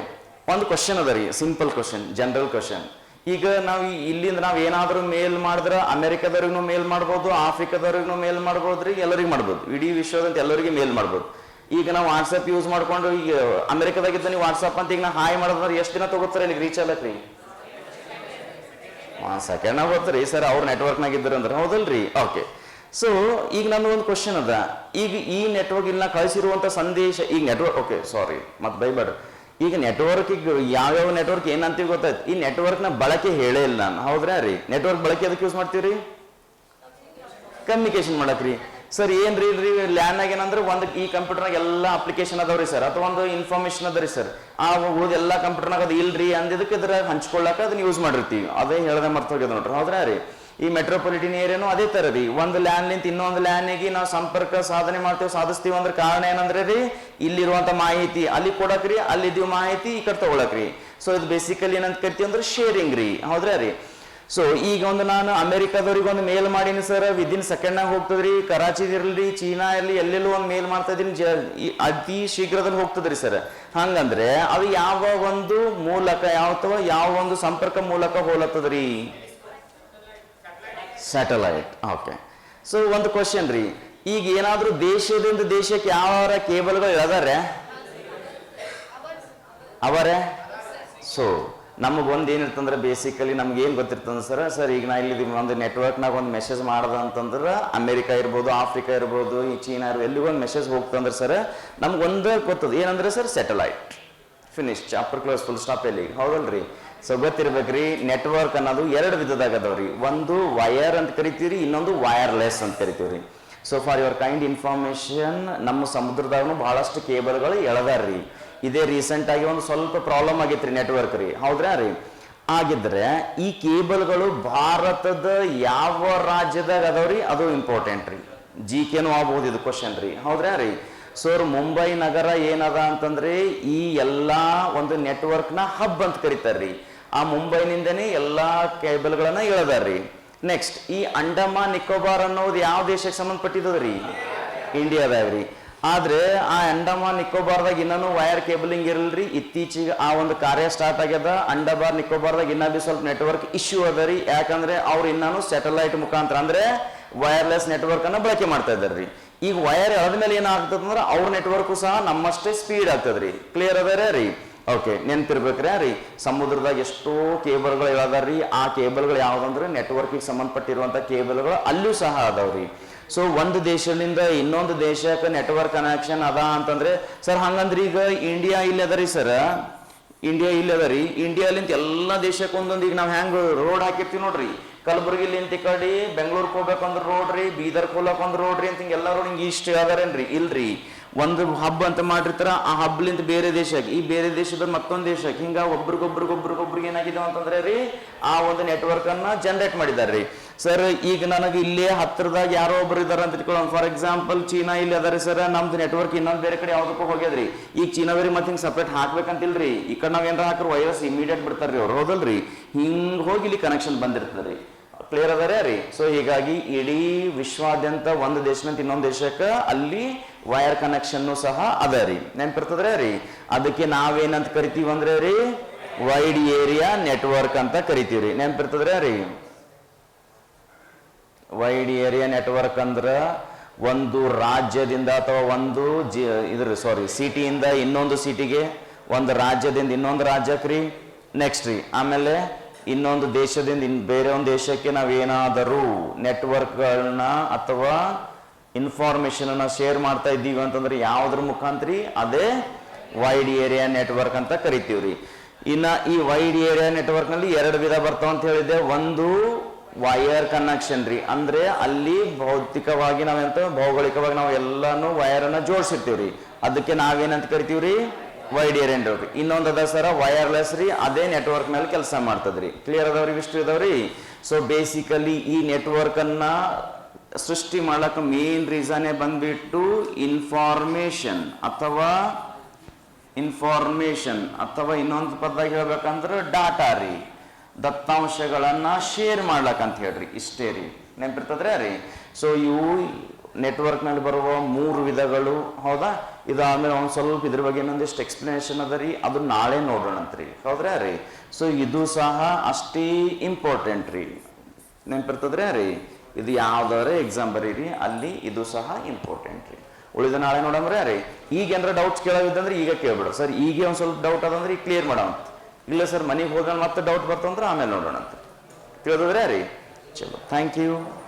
ಒಂದು ಕ್ವಶನ್ ಅದ ರೀ. ಸಿಂಪಲ್ ಕ್ವಶನ್ ಜನರಲ್ ಕ್ವಶನ್ ಈಗ ನಾವು ಇಲ್ಲಿಂದ ನಾವು ಏನಾದರೂ ಮೇಲ್ ಮಾಡಿದ್ರೆ ಅಮೆರಿಕದವ್ರಿಗೂ ಮೇಲ್ ಮಾಡ್ಬೋದು ಆಫ್ರಿಕಾದವ್ರಿಗೂ ಮೇಲ್ ಮಾಡ್ಬೋದ್ರಿ, ಎಲ್ಲರಿಗೂ ಮಾಡ್ಬೋದು. ಇಡೀ ವಿಶ್ವದಂತ ಎಲ್ಲರಿಗೂ ಮೇಲ್ ಮಾಡ್ಬೋದು. ಈಗ ನಾವು ವಾಟ್ಸಪ್ ಯೂಸ್ ಮಾಡ್ಕೊಂಡು ಈಗ ಅಮೆರಿಕದಾಗಿದ್ದ ನೀವು ವಾಟ್ಸಪ್ ಅಂತ ಈಗ ನಾ ಹಾಯ್ ಮಾಡಿದ್ರೆ ಎಷ್ಟು ದಿನ ತಗೋತಾರೆ ನಿಮಗೆ ರೀಚ್ ಆಗಕ್ಕೆ ಒಂದು ಸೆಕೆಂಡ್ ಆಗೋತ್ರಿ ಸರ್ ಅವ್ರ ನೆಟ್ವರ್ಕ್ನಾಗ ಇದ್ದರು ಅಂದ್ರೆ ಹೌದಲ್ರಿ? ಓಕೆ ಸೊ ಈಗ ನನ್ನ ಒಂದು ಕ್ವಶನ್ ಅದ. ಈಗ ಈ ನೆಟ್ವರ್ಕ್ ಇಲ್ಲ ನಾ ಕಳಿಸಿರುವಂತ ಸಂದೇಶ, ಈಗ ನೆಟ್ವರ್ಕ್ ಓಕೆ ಸಾರಿ ಮತ್ತೆ ಬೈಬೇಡ್ರಿ ಈಗ ನೆಟ್ವರ್ಕ್ ಈಗ ಯಾವ್ಯಾವ ನೆಟ್ವರ್ಕ್ ಏನಂತೀವಿ ಗೊತ್ತಾಯ್ತು? ಈ ನೆಟ್ವರ್ಕ್ನ ಬಳಕೆ ಹೇಳೇ ಇಲ್ಲ ನಾನು. ಹೌದ್ರಿ ರೀ? ನೆಟ್ವರ್ಕ್ ಬಳಕೆ ಅದಕ್ಕೆ ಯೂಸ್ ಮಾಡ್ತೀವಿ ಕಮ್ಯುನಿಕೇಶನ್ ಮಾಡಕ್ರಿ. ಸರ್, ಏನ್ರಿ ಇಲ್ರಿ ಲ್ಯಾನ್ಯಾಗ ಏನಂದ್ರೆ ಒಂದು ಈ ಕಂಪ್ಯೂಟರ್ನಾಗ ಎಲ್ಲ ಅಪ್ಲಿಕೇಶನ್ ಅದಾವ್ರಿ ಸರ್. ಅಥವಾ ಒಂದು ಇನ್ಫಾರ್ಮೇಶನ್ ಅದ ರೀ ಸರ್. ಆ ಉಳಿದ ಎಲ್ಲ ಕಂಪ್ಯೂಟರ್ನಾಗ ಅದು ಇಲ್ರಿ ಅಂದಿದ್ದಕ್ಕೆ ಇದ್ರ ಹಂಚ್ಕೊಳ್ಳಾಕ ಅದನ್ನ ಯೂಸ್ ಮಾಡಿರ್ತೀವಿ. ಅದೇ ಹೇಳದೆ ಮರ್ತ ಹೋಗ್ಯದ ನೋಡ್ರಿ. ಹೌದ್ರಾ ರೀ? ಈ ಮೆಟ್ರೋಪಾಲಿಟನ್ ಏರಿಯಾನು ಅದೇ ತರ ರೀ. ಒಂದು ಲ್ಯಾನ್ ನಿಂತ ಇನ್ನೊಂದು ಲ್ಯಾನಿಗೆ ನಾವು ಸಂಪರ್ಕ ಸಾಧನೆ ಮಾಡ್ತೇವೆ, ಸಾಧಿಸ್ತೀವಿ ಅಂದ್ರೆ ಕಾರಣ ಏನಂದ್ರೆ ರೀ, ಇಲ್ಲಿರುವಂತ ಮಾಹಿತಿ ಅಲ್ಲಿ ಕೊಡಕ್ರಿ ಅಲ್ಲಿದ್ದೀವಿ ಮಾಹಿತಿ ಈ ಕಡೆ ತಗೊಳಕ್ರಿ ಸೊ ಇದು ಬೇಸಿಕಲಿ ಏನಂತ ಕರಿತೀವಿ ಅಂದ್ರೆ ಶೇರಿಂಗ್ ರೀ. ಹೌದ್ರಾ ರೀ? ಸೊ ಈಗ ಒಂದು ನಾನು ಅಮೆರಿಕಾದವ್ರಿಗೆ ಒಂದು ಮೇಲ್ ಮಾಡೀನಿ ಸರ್ ವಿದಿನ್ ಸೆಕೆಂಡ್ನಾಗ ಹೋಗ್ತದ್ರಿ. ಕರಾಚಿ ಇರಲಿ, ಚೀನಾ ಇರಲಿ, ಎಲ್ಲೆಲ್ಲೂ ಒಂದು ಮೇಲ್ ಮಾಡ್ತಾ ಇದೀನಿ ಜ ಅತಿ ಶೀಘ್ರದಲ್ಲಿ ಹೋಗ್ತದ್ರಿ ಸರ್ ಹಂಗಂದ್ರೆ ಅದು ಯಾವ ಒಂದು ಮೂಲಕ, ಯಾವ ಯಾವ ಒಂದು ಸಂಪರ್ಕ ಮೂಲಕ ಹೋಲತ್ತದ್ರಿ? ಸ್ಯಾಟಲೈಟ್ ಓಕೆ ಸೊ ಒಂದು ಕ್ವಶನ್ ರೀ. ಈಗ ಏನಾದರೂ ದೇಶದಿಂದ ದೇಶಕ್ಕೆ ಯಾವ ಕೇಬಲ್ಗಳು ಎಳೆದಾರೆ ಅವರೇ? ಸೊ ನಮಗೊಂದು ಏನಿರ್ತಂದ್ರೆ ಬೇಸಿಕಲಿ ನಮ್ಗೆ ಏನು ಗೊತ್ತಿರ್ತಂದ್ರೆ ಸರ್ ಸರ್ ಈಗ ನಾ ಇಲ್ಲಿ ಒಂದು ನೆಟ್ವರ್ಕ್ನಾಗ ಒಂದು ಮೆಸೇಜ್ ಮಾಡ್ದ ಅಂತಂದ್ರೆ ಅಮೇರಿಕಾ ಇರ್ಬೋದು, ಆಫ್ರಿಕಾ ಇರ್ಬೋದು, ಈ ಚೀನಾ ಇರ್ಬೋದು, ಎಲ್ಲಿಗೂ ಒಂದು ಮೆಸೇಜ್ ಹೋಗ್ತಂದ್ರೆ ಸರ್, ನಮ್ಗೊಂದು ಗೊತ್ತದ. ಏನಂದ್ರೆ sir satellite finish chapter close full stop ಎಲ್ಲಿ? ಹೌದಲ್ರಿ. ಸೊ ಗೊತ್ತಿರ್ಬೇಕ್ರಿ ನೆಟ್ವರ್ಕ್ ಅನ್ನೋದು ಎರಡು ವಿಧದಾಗ ಒಂದು ವಯರ್ ಅಂತ ಕರಿತೀವಿ ಇನ್ನೊಂದು ವಯರ್ಲೆಸ್ ಅಂತ ಕರಿತೀವಿ so for your kind information ನಮ್ಮ ಸಮುದ್ರದಾಗೂ ಬಹಳಷ್ಟು ಕೇಬಲ್ಗಳು ಎಳೆದಾರ್ರಿ. ಇದೇ ರೀಸೆಂಟ್ ಆಗಿ ಒಂದು ಸ್ವಲ್ಪ ಪ್ರಾಬ್ಲಮ್ ಆಗೈತ್ರಿ ನೆಟ್ವರ್ಕ್ ರೀ. ಹೌದ್ರಾ ರೀ? ಆಗಿದ್ರೆ ಈ ಕೇಬಲ್ಗಳು ಭಾರತದ ಯಾವ ರಾಜ್ಯದಾಗ ಅದಾವ್ರಿ ಅದು ಇಂಪಾರ್ಟೆಂಟ್ ರೀ. ಜಿ ಕೆನೂ ಆಗ್ಬಹುದು ಇದು ಕ್ವಶನ್ ರೀ. ಹೌದ್ರಾ ರೀ? ಸರ್ ಮುಂಬೈ ನಗರ ಏನದ ಅಂತಂದ್ರೆ ಈ ಎಲ್ಲ ಒಂದು ನೆಟ್ವರ್ಕ್ನ ಹಬ್ ಅಂತ ಕರೀತಾರ್ರಿ ಆ ಮುಂಬೈನಿಂದನೇ ಎಲ್ಲಾ ಕೇಬಲ್ಗಳನ್ನ ರೀ. ನೆಕ್ಸ್ಟ್ ಈ ಅಂಡಮಾನ್, ನಿಕೋಬಾರ್ ಅನ್ನೋದು ಯಾವ ದೇಶಕ್ಕೆ ಸಂಬಂಧಪಟ್ಟಿದ್ದದ್ರಿ ಇಂಡಿಯಾದಾಗ ಆದ್ರೆ ಆ ಅಂಡಮಾನ್ ನಿಕೋಬಾರ್ದಾಗ ಇನ್ನೂ ವೈರ್ ಕೇಬಲಿಂಗ್ ಇರಲ್ರಿ. ಇತ್ತೀಚೆಗೆ ಆ ಒಂದು ಕಾರ್ಯ ಸ್ಟಾರ್ಟ್ ಆಗ್ಯದ. ಅಂಡಮಾನ್ ನಿಕೋಬಾರ್ದಾಗ ಇನ್ನೂ ಬಿ ಸ್ವಲ್ಪ ನೆಟ್ವರ್ಕ್ ಇಶ್ಯೂ ಅದ ರೀ. ಯಾಕಂದ್ರೆ ಅವ್ರು ಇನ್ನೂ ಸ್ಯಾಟಲೈಟ್ ಮುಖಾಂತರ ಅಂದ್ರೆ ವೈರ್ಲೆಸ್ ನೆಟ್ವರ್ಕ್ ಅನ್ನ ಬಳಕೆ ಮಾಡ್ತಾ ಇದ್ದಾರ್ರಿ ಈಗ ವೈರ್ ಮೇಲೆ ಏನಾಗ್ತದಂದ್ರೆ ಅವ್ರ ನೆಟ್ವರ್ಕು ಸಹ ನಮ್ಮಷ್ಟೇ ಸ್ಪೀಡ್ ಆಗ್ತದ್ರಿ ಕ್ಲಿಯರ್ ಅದ ರೀ ಓಕೆ ನೆನ್ಪಿರ್ಬೇಕ್ರಿ ರೀ. ಸಮುದ್ರದಾಗ ಎಷ್ಟೋ ಕೇಬಲ್ಗಳು ರೀ ಆ ಕೇಬಲ್ಗಳು ಯಾವ್ದಂದ್ರೆ ನೆಟ್ವರ್ಕಿಗೆ ಸಂಬಂಧಪಟ್ಟಿರುವಂತ ಕೇಬಲ್ಗಳು ಅಲ್ಲೂ ಸಹ ಅದಾವ್ರಿ. ಸೊ ಒಂದು ದೇಶದಿಂದ ಇನ್ನೊಂದು ದೇಶಕ್ಕೆ ನೆಟ್ವರ್ಕ್ ಕನೆಕ್ಷನ್ ಅದ ಅಂತಂದ್ರೆ ಸರ್ ಹಂಗಂದ್ರೆ ಈಗ ಇಂಡಿಯಾ ಇಲ್ಲಿ ಅದ ರೀ ಸರ್ ಇಂಡಿಯಾ ಇಲ್ಲಿ ಅದ ರೀ ಇಂಡಿಯಾಲಿಂತ ಎಲ್ಲ ದೇಶಕ್ಕೆ ಒಂದೊಂದು, ಈಗ ನಾವು ಹ್ಯಾಂಗ್ ರೋಡ್ ಹಾಕಿರ್ತೀವಿ ನೋಡ್ರಿ. ಕಲಬುರಗಿಲಿಂತ ಈ ಕಡೆ, ಬೆಂಗಳೂರಿಗೆ ಹೋಗ್ಬೇಕಂದ್ರೆ ರೋಡ್ ರೀ ರೋಡ್ರಿ ಒಂದು ರೋಡ್ ರೀ ಅಂತ ಹಿಂಗೆ ಎಲ್ಲ ರೋಡ್ ಹಿಂಗೆ ಇಷ್ಟ ಅದಾರೇನ್ರಿ ಇಲ್ರಿ. ಒಂದು ಹಬ್ಬ ಅಂತ ಮಾಡಿರ್ತಾರ, ಆ ಹಬ್ಬಲಿಂದ ಬೇರೆ ದೇಶಕ್ಕೆ, ಈ ಬೇರೆ ದೇಶದ ಮತ್ತೊಂದು ದೇಶಕ್ಕೆ. ಹಿಂಗ ಒಬ್ರಿಗೊಬ್ರಿಗೊಬ್ರಿಗೊಬ್ರಿಗೆ ಏನಾಗಿದೆ ಅಂತಂದ್ರೆ ರೀ, ಆ ಒಂದು ನೆಟ್ವರ್ಕ್ ಅನ್ನ ಜನರೇಟ್ ಮಾಡಿದಾರೆ ರೀ ಸರ್ ಈಗ ನನಗೆ ಇಲ್ಲೇ ಹತ್ತಿರದಾಗ ಯಾರೋ ಒಬ್ರು ಇದಾರೆ ಅಂತ ಇಟ್ಕೊಳ್ಳೋಣ ಫಾರ್ ಎಕ್ಸಾಂಪಲ್ ಚೀನಾ ಇಲ್ಲಿ ಅದಾರೆ ಸರ್ ನಮ್ದು ನೆಟ್ವರ್ಕ್ ಇನ್ನೊಂದು ಬೇರೆ ಕಡೆ ಯಾವ್ದಕ್ಕೂ ಹೋಗ್ಯದ್ರಿ. ಈಗ ಚೀನಾವರಿ ಮತ್ತೆ ಹಿಂಗೆ ಸಪ್ರೇಟ್ ಹಾಕ್ಬೇಕಂತಿಲ್ರಿ. ಈ ಕಡೆ ನಾವ್ ಏನಾರ ಹಾಕ್ರ ವೈರಸ್ ಇಮಿಡಿಯೇಟ್ ಬಿಡ್ತಾರ್ರಿ ಅವ್ರು. ಹೌದಲ್ರಿ? ಹಿಂಗೆ ಹೋಗಿ ಇಲ್ಲಿ ಕನೆಕ್ಷನ್ ಬಂದಿರ್ತದೆ ಕ್ಲಿಯರ್ ಅದ ರೀ. ಸೊ ಹೀಗಾಗಿ ಇಡೀ ವಿಶ್ವಾದ್ಯಂತ ಒಂದು ದೇಶದಿಂದ ಇನ್ನೊಂದು ದೇಶಕ್ಕೆ ಅಲ್ಲಿ ವೈರ್ ಕನೆಕ್ಷನ್ನು ಸಹ ಅದ ರೀ. ನೆನಪಿರ್ತದ್ರೆ ರೀ? ಅದಕ್ಕೆ ನಾವೇನಂತ ಕರಿತೀವಿ ಅಂದ್ರೆ ರೀ ವೈಡ್ ಏರಿಯಾ ನೆಟ್ವರ್ಕ್ ಅಂತ ಕರಿತೀವಿ ರೀ ನೆನಪಿರ್ತದ್ರೆ ರೀ? ವೈಡ್ ಏರಿಯಾ ನೆಟ್ವರ್ಕ್ ಅಂದ್ರ ಒಂದು ರಾಜ್ಯದಿಂದ ಅಥವಾ ಒಂದು ಜಿ ಇದ್ರ ಸಾರಿ ಸಿಟಿಯಿಂದ ಇನ್ನೊಂದು ಸಿಟಿಗೆ ಒಂದು ರಾಜ್ಯದಿಂದ ಇನ್ನೊಂದು ರಾಜ್ಯಕ್ಕೆ ರೀ. ನೆಕ್ಸ್ಟ್ ರೀ. ಆಮೇಲೆ ಇನ್ನೊಂದು ದೇಶದಿಂದ ಇನ್ ಬೇರೆ ಒಂದು ದೇಶಕ್ಕೆ ನಾವೇನಾದರೂ ನೆಟ್ವರ್ಕ್ಗಳನ್ನ ಅಥವಾ ಇನ್ಫಾರ್ಮೇಶನ್ ಅನ್ನ ಶೇರ್ ಮಾಡ್ತಾ ಇದ್ದೀವಿ ಅಂತಂದ್ರೆ ಯಾವ್ದ್ರ ಮುಖಾಂತರ? ಅದೇ ವೈಡ್ ಏರಿಯಾ ನೆಟ್ವರ್ಕ್ ಅಂತ ಕರಿತೀವಿ ಇನ್ನ ಈ ವೈಡ್ ಏರಿಯಾ ನೆಟ್ವರ್ಕ್ನಲ್ಲಿ ಎರಡು ವಿಧ ಬರ್ತಾವ ಅಂತ ಹೇಳಿದೆ ಒಂದು ವೈರ್ ಕನೆಕ್ಷನ್ ರೀ. ಅಂದ್ರೆ ಅಲ್ಲಿ ಭೌತಿಕವಾಗಿ ನಾವೆಂತ ಭೌಗೋಳಿಕವಾಗಿ ನಾವು ಎಲ್ಲಾನು ವೈರ್ ಅನ್ನ ಜೋಡಿಸಿರ್ತೀವಿ ರೀ ಅದಕ್ಕೆ ನಾವೇನಂತ ಕರಿತೀವಿ ರೀ ವೈಡ್ ಏರಿಯಾ ರೀ ಇನ್ನೊಂದು ಅದ ಸರ ವೈರ್ಲೆಸ್ ರೀ, ಅದೇ ನೆಟ್ವರ್ಕ್ ಮೇಲೆ ಕೆಲಸ ರೀ ಕ್ಲಿಯರ್ ಅದಾವ್ರಿ ಇಷ್ಟು ಇದಾವ್ರಿ ಸೊ ಬೇಸಿಕಲಿ ಈ ನೆಟ್ವರ್ಕನ್ನು ಸೃಷ್ಟಿ ಮಾಡಕ್ ಮೇನ್ ರೀಸನ್ನೇ ಬಂದ್ಬಿಟ್ಟು ಇನ್ಫಾರ್ಮೇಷನ್ ಅಥವಾ ಇನ್ಫಾರ್ಮೇಷನ್ ಅಥವಾ ಇನ್ನೊಂದು ಪದವಾಗಿ ಹೇಳ್ಬೇಕಂದ್ರೆ ಡಾಟಾ ರೀ. ದತ್ತಾಂಶಗಳನ್ನು ಶೇರ್ ಮಾಡ್ಲಕ್ ಅಂತ ಹೇಳ್ರಿ, ಇಷ್ಟೇ ರೀ. ನೆನಪಿರ್ತದ್ರೆ ರೀ? ಸೊ ಇವು ನೆಟ್ವರ್ಕ್ನಲ್ಲಿ ಬರುವ ಮೂರು ವಿಧಗಳು, ಹೌದಾ? ಇದು ಆಮೇಲೆ ಒಂದು ಸ್ವಲ್ಪ ಇದ್ರ ಬಗ್ಗೆ ಇನ್ನೊಂದಿಷ್ಟು ಎಕ್ಸ್ಪ್ಲನೇಷನ್ ಅದ ರೀ. ಅದು ನಾಳೆ ನೋಡೋಣಂತ್ರಿ. ಹೌದ್ರಾ ರೀ? ಸೊ ಇದು ಸಹ ಅಷ್ಟೇ ಇಂಪಾರ್ಟೆಂಟ್ ರೀ. ನೆನಪಿರ್ತದ್ರಿ ರೀ? ಇದು ಯಾವ್ದಾರ ಎಕ್ಸಾಮ್ ಬರೀರಿ, ಅಲ್ಲಿ ಇದು ಸಹ ಇಂಪಾರ್ಟೆಂಟ್ ರೀ. ಉಳಿದ ನಾಳೆ ನೋಡೋಣ ರೀ? ಈಗ ಏನಾರ ಡೌಟ್ಸ್ ಕೇಳೋದಿದ್ದಂದ್ರೆ ಈಗ ಕೇಳ್ಬಿಡ್ರಿ ಸರ್, ಈಗ ಒಂದು ಸ್ವಲ್ಪ ಡೌಟ್ ಅದಂದ್ರೆ ಈಗ ಕ್ಲಿಯರ್ ಮಾಡೋಣ. ಇಲ್ಲ ಸರ್, ಮನೆಗೆ ಹೋದ್ರೆ ಮತ್ತೆ ಡೌಟ್ ಬರ್ತಂದ್ರೆ ಆಮೇಲೆ ನೋಡೋಣ ಅಂತ ತಿಳಿದ್ರೆ ರೀ? ಚಲೋ. Thank you